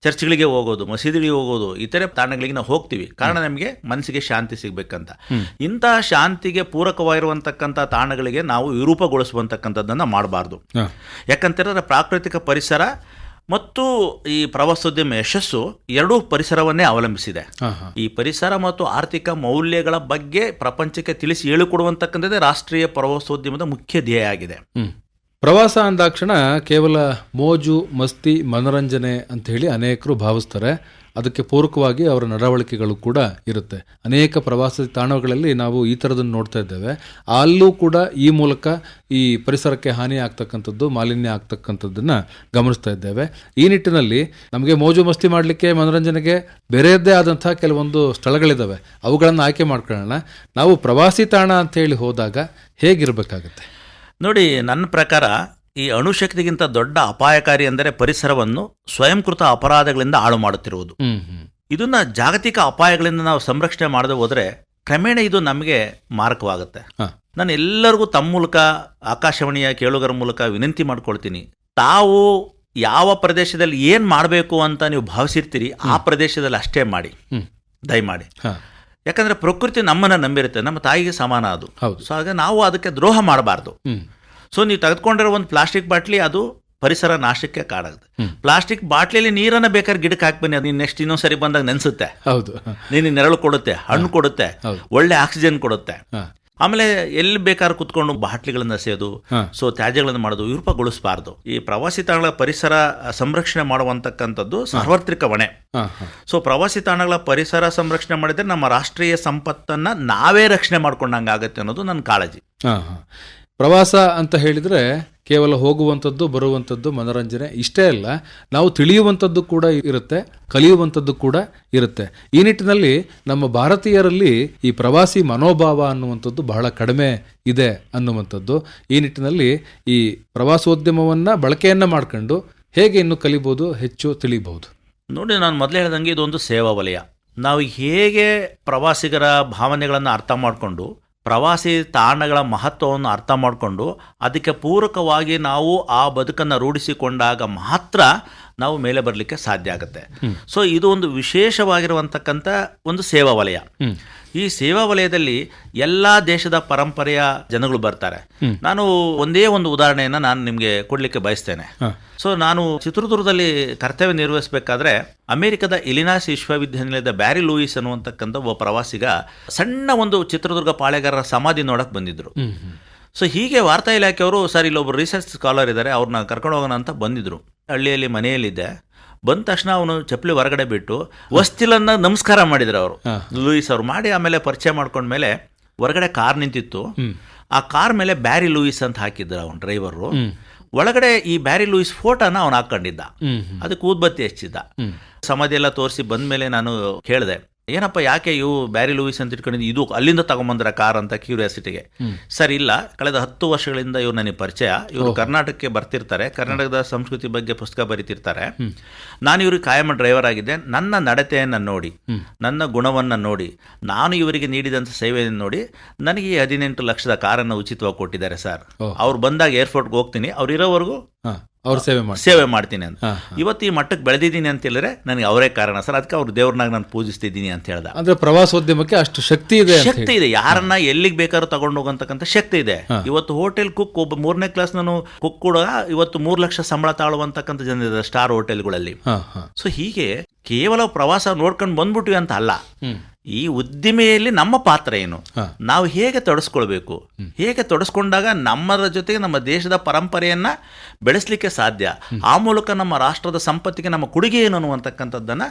ಚರ್ಚ್ಗಳಿಗೆ ಹೋಗೋದು ಮಸೀದಿಗಳಿಗೆ ಹೋಗೋದು ಇತರೆ ತಾಣಗಳಿಗೆ ನಾವು ಹೋಗ್ತೀವಿ. ಕಾರಣ ನಮಗೆ ಮನಸ್ಸಿಗೆ ಶಾಂತಿ ಸಿಗಬೇಕಂತ. ಇಂತಹ ಶಾಂತಿಗೆ ಪೂರಕವಾಗಿರುವಂತಕ್ಕಂಥ ತಾಣಗಳಿಗೆ ನಾವು ವಿರೂಪಗೊಳಿಸುವಂತಕ್ಕಂಥದ್ದನ್ನು ಮಾಡಬಾರ್ದು. ಯಾಕಂತ ಹೇಳಿದ್ರೆ ಪ್ರಾಕೃತಿಕ ಪರಿಸರ ಮತ್ತು ಈ ಪ್ರವಾಸೋದ್ಯಮ ಯಶಸ್ಸು ಎರಡೂ ಪರಿಸರವನ್ನೇ ಅವಲಂಬಿಸಿದೆ. ಈ ಪರಿಸರ ಮತ್ತು ಆರ್ಥಿಕ ಮೌಲ್ಯಗಳ ಬಗ್ಗೆ ಪ್ರಪಂಚಕ್ಕೆ ತಿಳಿಸಿ ಹೇಳಿಕೊಡುವಂತಕ್ಕಂಥದ್ದೇ ರಾಷ್ಟ್ರೀಯ ಪ್ರವಾಸೋದ್ಯಮದ ಮುಖ್ಯ ಧ್ಯೇಯ ಆಗಿದೆ. ಪ್ರವಾಸ ಅಂದಾಕ್ಷಣ ಕೇವಲ ಮೋಜು ಮಸ್ತಿ ಮನೋರಂಜನೆ ಅಂತ ಹೇಳಿ ಅನೇಕರು ಭಾವಿಸ್ತಾರೆ. ಅದಕ್ಕೆ ಪೂರಕವಾಗಿ ಅವರ ನಡವಳಿಕೆಗಳು ಕೂಡ ಇರುತ್ತೆ. ಅನೇಕ ಪ್ರವಾಸ ತಾಣಗಳಲ್ಲಿ ನಾವು ಈ ಥರದನ್ನು ನೋಡ್ತಾ ಇದ್ದೇವೆ. ಅಲ್ಲೂ ಕೂಡ ಈ ಮೂಲಕ ಈ ಪರಿಸರಕ್ಕೆ ಹಾನಿ ಆಗ್ತಕ್ಕಂಥದ್ದು, ಮಾಲಿನ್ಯ ಆಗ್ತಕ್ಕಂಥದ್ದನ್ನ ಗಮನಿಸ್ತಾ ಇದ್ದೇವೆ. ಈ ನಿಟ್ಟಿನಲ್ಲಿ ನಮಗೆ ಮೋಜು ಮಸ್ತಿ ಮಾಡಲಿಕ್ಕೆ, ಮನೋರಂಜನೆಗೆ ಬೇರೆಯದ್ದೇ ಆದಂಥ ಕೆಲವೊಂದು ಸ್ಥಳಗಳಿದ್ದಾವೆ ಅವುಗಳನ್ನು ಆಯ್ಕೆ ಮಾಡ್ಕೊಳ್ಳೋಣ. ನಾವು ಪ್ರವಾಸಿ ತಾಣ ಅಂತ ಹೇಳಿ ಹೋದಾಗ ಹೇಗಿರಬೇಕಾಗತ್ತೆ? ನೋಡಿ, ನನ್ನ ಪ್ರಕಾರ ಈ ಅಣುಶಕ್ತಿಗಿಂತ ದೊಡ್ಡ ಅಪಾಯಕಾರಿ ಅಂದರೆ ಪರಿಸರವನ್ನು ಸ್ವಯಂಕೃತ ಅಪರಾಧಗಳಿಂದ ಹಾಳು ಮಾಡುತ್ತಿರುವುದು. ಇದನ್ನ ಜಾಗತಿಕ ಅಪಾಯಗಳಿಂದ ನಾವು ಸಂರಕ್ಷಣೆ ಮಾಡದೆ ಹೋದ್ರೆ ಕ್ರಮೇಣ ಇದು ನಮಗೆ ಮಾರಕವಾಗುತ್ತೆ. ನಾನು ಎಲ್ಲರಿಗೂ ತಮ್ಮ ಮೂಲಕ ಆಕಾಶವಾಣಿಯ ಕೇಳುಗರ ಮೂಲಕ ವಿನಂತಿ ಮಾಡ್ಕೊಳ್ತೀನಿ. ತಾವು ಯಾವ ಪ್ರದೇಶದಲ್ಲಿ ಏನು ಮಾಡಬೇಕು ಅಂತ ನೀವು ಭಾವಿಸಿರ್ತೀರಿ ಆ ಪ್ರದೇಶದಲ್ಲಿ ಅಷ್ಟೇ ಮಾಡಿ. ದಯಮಾಡಿ. ಯಾಕಂದ್ರೆ ಪ್ರಕೃತಿ ನಮ್ಮನ್ನ ನಂಬಿರುತ್ತೆ ನಮ್ಮ ತಾಯಿಗೆ ಸಮಾನ ಅದು. ಸೊ ಹಾಗೆ ನಾವು ಅದಕ್ಕೆ ದ್ರೋಹ ಮಾಡಬಾರ್ದು. ಸೊ ನೀವು ತೆಗೆದುಕೊಂಡಿರೋ ಒಂದು ಪ್ಲಾಸ್ಟಿಕ್ ಬಾಟ್ಲಿ ಅದು ಪರಿಸರ ನಾಶಕ್ಕೆ ಕಾಡಾಗುತ್ತೆ. ಪ್ಲಾಸ್ಟಿಕ್ ಬಾಟ್ಲಿಯಲ್ಲಿ ನೀರನ್ನ ಬೇಕಾದ್ರೆ ಗಿಡಕ್ಕೆ ಹಾಕ್ಬನ್ನಿ ಅದು ನೆಕ್ಸ್ಟ್ ಇನ್ನೊಂದು ಸರಿ ಬಂದಾಗ ನೆನೆಸುತ್ತೆ. ಹೌದು. ನೀನು ನೆರಳು ಕೊಡುತ್ತೆ ಹಣ್ಣು ಕೊಡುತ್ತೆ ಒಳ್ಳೆ ಆಕ್ಸಿಜನ್ ಕೊಡುತ್ತೆ. ಆಮೇಲೆ ಎಲ್ಲಿ ಬೇಕಾದ್ರೂ ಕುತ್ಕೊಂಡು ಬಾಟ್ಲಿಗಳನ್ನ ಎಸೆಯೋದು ಹ. ಸೊ ತ್ಯಾಜ್ಯಗಳನ್ನು ಮಾಡೋದು ವಿರೂಪಗೊಳಿಸಬಾರ್ದು ಈ ಪ್ರವಾಸಿ ತಾಣಗಳ ಪರಿಸರ ಸಂರಕ್ಷಣೆ ಮಾಡುವಂತಕ್ಕಂಥದ್ದು ಸಾರ್ವತ್ರಿಕ ಹೊಣೆ. ಸೊ ಪ್ರವಾಸಿ ತಾಣಗಳ ಪರಿಸರ ಸಂರಕ್ಷಣೆ ಮಾಡಿದ್ರೆ ನಮ್ಮ ರಾಷ್ಟ್ರೀಯ ಸಂಪತ್ತನ್ನ ನಾವೇ ರಕ್ಷಣೆ ಮಾಡ್ಕೊಂಡಂಗೆ ಆಗುತ್ತೆ ಅನ್ನೋದು ನನ್ನ ಕಾಳಜಿ. ಪ್ರವಾಸ ಅಂತ ಹೇಳಿದರೆ ಕೇವಲ ಹೋಗುವಂಥದ್ದು, ಬರುವಂಥದ್ದು ಮನೋರಂಜನೆ ಇಷ್ಟೇ ಅಲ್ಲ, ನಾವು ತಿಳಿಯುವಂಥದ್ದು ಕೂಡ ಇರುತ್ತೆ, ಕಲಿಯುವಂಥದ್ದು ಕೂಡ ಇರುತ್ತೆ. ಈ ನಿಟ್ಟಿನಲ್ಲಿ ನಮ್ಮ ಭಾರತೀಯರಲ್ಲಿ ಈ ಪ್ರವಾಸಿ ಮನೋಭಾವ ಅನ್ನುವಂಥದ್ದು ಬಹಳ ಕಡಿಮೆ ಇದೆ ಅನ್ನುವಂಥದ್ದು. ಈ ನಿಟ್ಟಿನಲ್ಲಿ ಈ ಪ್ರವಾಸೋದ್ಯಮವನ್ನು ಬಳಕೆಯನ್ನು ಮಾಡ್ಕೊಂಡು ಹೇಗೆ ಇನ್ನು ಕಲಿಬೋದು, ಹೆಚ್ಚು ತಿಳಿಬಹುದು. ನೋಡಿ, ನಾನು ಮೊದಲೇ ಹೇಳ್ದಂಗೆ ಇದೊಂದು ಸೇವಾ ವಲಯ. ನಾವು ಹೇಗೆ ಪ್ರವಾಸಿಗರ ಭಾವನೆಗಳನ್ನು ಅರ್ಥ ಮಾಡಿಕೊಂಡು ಪ್ರವಾಸಿ ತಾಣಗಳ ಮಹತ್ವವನ್ನು ಅರ್ಥ ಮಾಡಿಕೊಂಡು ಅದಕ್ಕೆ ಪೂರಕವಾಗಿ ನಾವು ಆ ಬದುಕನ್ನು ರೂಢಿಸಿಕೊಂಡಾಗ ಮಾತ್ರ ನಾವು ಮೇಲೆ ಬರಲಿಕ್ಕೆ ಸಾಧ್ಯ ಆಗುತ್ತೆ ಸೊ ಇದು ಒಂದು ವಿಶೇಷವಾಗಿರುವಂತಕ್ಕಂಥ ಒಂದು ಸೇವಾ ವಲಯ ಈ ಸೇವಾ ವಲಯದಲ್ಲಿ ಎಲ್ಲ ದೇಶದ ಪರಂಪರೆಯ ಜನಗಳು ಬರ್ತಾರೆ ನಾನು ಒಂದೇ ಒಂದು ಉದಾಹರಣೆಯನ್ನು ನಾನು ನಿಮಗೆ ಕೊಡಲಿಕ್ಕೆ ಬಯಸ್ತೇನೆ. ಸೊ ನಾನು ಚಿತ್ರದುರ್ಗದಲ್ಲಿ ಕರ್ತವ್ಯ ನಿರ್ವಹಿಸಬೇಕಾದ್ರೆ ಅಮೆರಿಕದ ಇಲಿನಾಸ್ ವಿಶ್ವವಿದ್ಯಾನಿಲಯದ ಬ್ಯಾರಿ ಲೂಯಿಸ್ ಅನ್ನುವಂತಕ್ಕಂಥ ಒಬ್ಬ ಪ್ರವಾಸಿಗ ಸಣ್ಣ ಒಂದು ಚಿತ್ರದುರ್ಗ ಪಾಳೆಗಾರರ ಸಮಾಧಿ ನೋಡಕ್ಕೆ ಬಂದಿದ್ರು. ಸೊ ಹೀಗೆ ವಾರ್ತಾ ಇಲಾಖೆಯವರು ಸರ್ ಇಲ್ಲೊಬ್ಬರು ರಿಸರ್ಚ್ ಸ್ಕಾಲರ್ ಇದ್ದಾರೆ ಅವ್ರನ್ನ ಕರ್ಕೊಂಡು ಹೋಗೋಣ ಅಂತ ಬಂದಿದ್ರು. ಹಳ್ಳಿಯಲ್ಲಿ ಮನೆಯಲ್ಲಿದ್ದೆ. ಬಂದ ತಕ್ಷಣ ಅವನು ಚಪ್ಪಲಿ ಹೊರಗಡೆ ಬಿಟ್ಟು ವಸ್ತಿಲನ್ನ ನಮಸ್ಕಾರ ಮಾಡಿದ್ರು ಅವರು. ಲೂಯಿಸ್ ಅವ್ರು ಮಾಡಿ ಆಮೇಲೆ ಪರಿಚಯ ಮಾಡ್ಕೊಂಡ್ಮೇಲೆ ಹೊರಗಡೆ ಕಾರ್ ನಿಂತಿತ್ತು. ಆ ಕಾರ್ ಮೇಲೆ ಬ್ಯಾರಿ ಲೂಯಿಸ್ ಅಂತ ಹಾಕಿದ್ರು ಅವನು ಡ್ರೈವರು. ಒಳಗಡೆ ಈ ಬ್ಯಾರಿ ಲೂಯಿಸ್ ಫೋಟೋನ ಅವನು ಹಾಕೊಂಡಿದ್ದ. ಅದಕ್ಕೆ ಕೂದ್ಬತ್ತಿ ಹಚ್ಚಿದ್ದ. ಸಮಾಧಿ ಎಲ್ಲ ತೋರಿಸಿ ಬಂದ್ಮೇಲೆ ನಾನು ಕೇಳಿದೆ ಏನಪ್ಪ ಯಾಕೆ ಇವು ಬ್ಯಾರಿ ಲೂಯಿಸ್ ಅಂತ ಇಟ್ಕೊಂಡಿದ್ದು? ಇದು ಅಲ್ಲಿಂದ ತಗೊಂಬಂದ್ರ ಕಾರ್ ಅಂತ ಕ್ಯೂರಿಯಾಸಿಟಿಗೆ. ಸರ್ ಇಲ್ಲ. ಕಳೆದ ಹತ್ತು ವರ್ಷಗಳಿಂದ ಇವ್ರು ನನಗೆ ಪರಿಚಯ. ಇವರು ಕರ್ನಾಟಕಕ್ಕೆ ಬರ್ತಿರ್ತಾರೆ. ಕರ್ನಾಟಕದ ಸಂಸ್ಕೃತಿ ಬಗ್ಗೆ ಪುಸ್ತಕ ಬರೀತಿರ್ತಾರೆ. ನಾನು ಇವ್ರಿಗೆ ಕಾಯಂ ಡ್ರೈವರ್ ಆಗಿದ್ದೆ. ನನ್ನ ನಡತೆಯನ್ನು ನೋಡಿ ನನ್ನ ಗುಣವನ್ನು ನೋಡಿ ನಾನು ಇವರಿಗೆ ನೀಡಿದಂಥ ಸೇವೆಯನ್ನು ನೋಡಿ ನನಗೆ ಈ ಹದಿನೆಂಟು ಲಕ್ಷದ ಕಾರನ್ನು ಉಚಿತವಾಗಿ ಕೊಟ್ಟಿದ್ದಾರೆ ಸರ್. ಅವ್ರು ಬಂದಾಗ ಏರ್ಪೋರ್ಟ್ಗೆ ಹೋಗ್ತೀನಿ. ಅವ್ರು ಇರೋವರೆಗೂ ಅವ್ರ ಸೇವೆ ಮಾಡಿ ಸೇವೆ ಮಾಡ್ತೀನಿ ಅಂತ. ಇವತ್ತು ಈ ಮಟ್ಟಕ್ಕೆ ಬೆಳೆದಿದ್ದೀನಿ ಅಂತ ಹೇಳಿದ್ರೆ ನನಗೆ ಅವರೇ ಕಾರಣ. ಸರ್ ಅದಕ್ಕೆ ಅವ್ರು ದೇವ್ರನ್ನಾಗ ನಾನು ಪೂಜಿಸ್ತಿದ್ದೀನಿ ಅಂತ ಹೇಳ್ದ. ಅಂದ್ರೆ ಪ್ರವಾಸೋದ್ಯಮಕ್ಕೆ ಅಷ್ಟು ಶಕ್ತಿ ಇದೆ ಶಕ್ತಿ ಇದೆ. ಯಾರನ್ನ ಎಲ್ಲಿಗೆ ಬೇಕಾದ್ರೂ ತಗೊಂಡು ಹೋಗಂತಕ್ಕಂಥ ಶಕ್ತಿ ಇದೆ. ಇವತ್ತು ಹೋಟೆಲ್ ಕುಕ್ ಒಬ್ಬ ಮೂರನೇ ಕ್ಲಾಸ್ ನಾನು ಕುಕ್ ಕೂಡ ಇವತ್ತು ಮೂರು ಲಕ್ಷ ಸಂಬಳ ತಾಳುವಂತಕ್ಕಂಥ ಜನ ಸ್ಟಾರ್ ಹೋಟೆಲ್ಗಳಲ್ಲಿ. ಸೊ ಹೀಗೆ ಕೇವಲ ಪ್ರವಾಸ ನೋಡ್ಕೊಂಡು ಬಂದ್ಬಿಟ್ವಿ ಅಂತ ಅಲ್ಲ. ಈ ಉದ್ದಿಮೆಯಲ್ಲಿ ನಮ್ಮ ಪಾತ್ರ ಏನು? ನಾವು ಹೇಗೆ ತೊಡಸ್ಕೊಳ್ಬೇಕು? ಹೇಗೆ ತೊಡಸ್ಕೊಂಡಾಗ ನಮ್ಮರ ಜೊತೆಗೆ ನಮ್ಮ ದೇಶದ ಪರಂಪರೆಯನ್ನ ಬೆಳೆಸಲಿಕ್ಕೆ ಸಾಧ್ಯ? ಆ ಮೂಲಕ ನಮ್ಮ ರಾಷ್ಟ್ರದ ಸಂಪತ್ತಿಗೆ ನಮ್ಮ ಕೊಡುಗೆ ಏನು ಅನ್ನುವಂತಕ್ಕಂಥದ್ದನ್ನ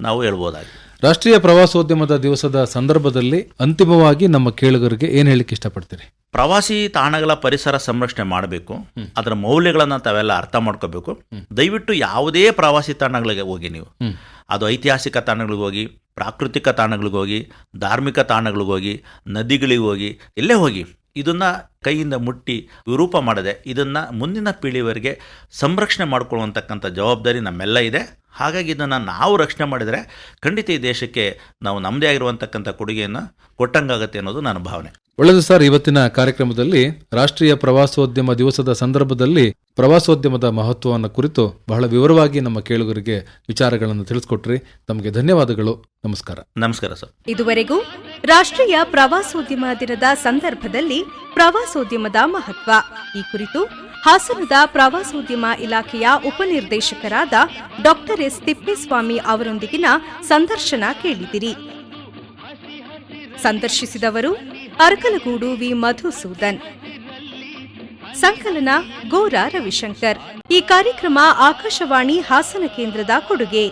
ನಾವು ಹೇಳ್ಬೋದಾಗಿ ರಾಷ್ಟ್ರೀಯ ಪ್ರವಾಸೋದ್ಯಮದ ದಿವಸದ ಸಂದರ್ಭದಲ್ಲಿ ಅಂತಿಮವಾಗಿ ನಮ್ಮ ಕೇಳುಗರಿಗೆ ಏನ್ ಹೇಳಿಕ್ಕೆ ಇಷ್ಟಪಡ್ತೀರಿ? ಪ್ರವಾಸಿ ತಾಣಗಳ ಪರಿಸರ ಸಂರಕ್ಷಣೆ ಮಾಡಬೇಕು ಅದರ ಮೌಲ್ಯಗಳನ್ನು ತಾವೆಲ್ಲ ಅರ್ಥ ಮಾಡ್ಕೋಬೇಕು. ದಯವಿಟ್ಟು ಯಾವುದೇ ಪ್ರವಾಸಿ ತಾಣಗಳಿಗೆ ಹೋಗಿ ನೀವು. ಅದು ಐತಿಹಾಸಿಕ ತಾಣಗಳಿಗೆ ಹೋಗಿ ಪ್ರಾಕೃತಿಕ ತಾಣಗಳಿಗೆ ಹೋಗಿ ಧಾರ್ಮಿಕ ತಾಣಗಳಿಗೆ ಹೋಗಿ ನದಿಗಳಿಗೆ ಹೋಗಿ ಎಲ್ಲೇ ಹೋಗಿ ಇದನ್ನ ಕೈಯಿಂದ ಮುಟ್ಟಿ ವಿರೂಪ ಮಾಡದೆ ಇದನ್ನ ಮುಂದಿನ ಪೀಳಿಗೆವರೆಗೆ ಸಂರಕ್ಷಣೆ ಮಾಡಿಕೊಳ್ಳುವಂತಕ್ಕಂಥ ಜವಾಬ್ದಾರಿ ನಮ್ಮೆಲ್ಲ ಇದೆ. ಹಾಗಾಗಿ ಇದನ್ನು ನಾವು ರಕ್ಷಣೆ ಮಾಡಿದರೆ ಖಂಡಿತ ಈ ದೇಶಕ್ಕೆ ನಾವು ನಮ್ಮದೇ ಆಗಿರುವಂತಕ್ಕಂಥ ಕೊಡುಗೆಯನ್ನು ಕೊಟ್ಟಂಗಾಗತ್ತೆ ಅನ್ನೋದು ನನ್ನ ಭಾವನೆ. ಒಳ್ಳೆಯದು ಸರ್ ಇವತ್ತಿನ ಕಾರ್ಯಕ್ರಮದಲ್ಲಿ ರಾಷ್ಟ್ರೀಯ ಪ್ರವಾಸೋದ್ಯಮ ದಿವಸದ ಸಂದರ್ಭದಲ್ಲಿ ಪ್ರವಾಸೋದ್ಯಮದ ಮಹತ್ವವನ್ನು ಕುರಿತು ಬಹಳ ವಿವರವಾಗಿ ನಮ್ಮ ಕೇಳುಗರಿಗೆ ವಿಚಾರಗಳನ್ನು ತಿಳಿಸ್ಕೊಟ್ರಿ. ತಮಗೆ ಧನ್ಯವಾದಗಳು. ನಮಸ್ಕಾರ. ನಮಸ್ಕಾರ ಸರ್. ಇದುವರೆಗೂ ರಾಷ್ಟ್ರೀಯ ಪ್ರವಾಸೋದ್ಯಮ ದಿನದ ಸಂದರ್ಭದಲ್ಲಿ ಪ್ರವಾಸೋದ್ಯಮದ ಮಹತ್ವ. ಈ ಕುರಿತು ಹಾಸನದ ಪ್ರವಾಸೋದ್ಯಮ ಇಲಾಖೆಯ ಉಪನಿರ್ದೇಶಕರಾದ ಡಾಕ್ಟರ್ ಎಸ್ ತಿಪ್ಪೇಸ್ವಾಮಿ ಅವರೊಂದಿಗಿನ ಸಂದರ್ಶನ ಕೇಳಿದಿರಿ. ಸಂದರ್ಶಿಸಿದವರು ಅರಕಲಗೂಡು ವಿ ಮಧುಸೂದನ್. ಸಂಕಲನ ಗೋರಾ ರವಿಶಂಕರ್ ಈ ಕಾರ್ಯಕ್ರಮ ಆಕಾಶವಾಣಿ ಹಾಸನ ಕೇಂದ್ರದ ಕೊಡುಗೆ.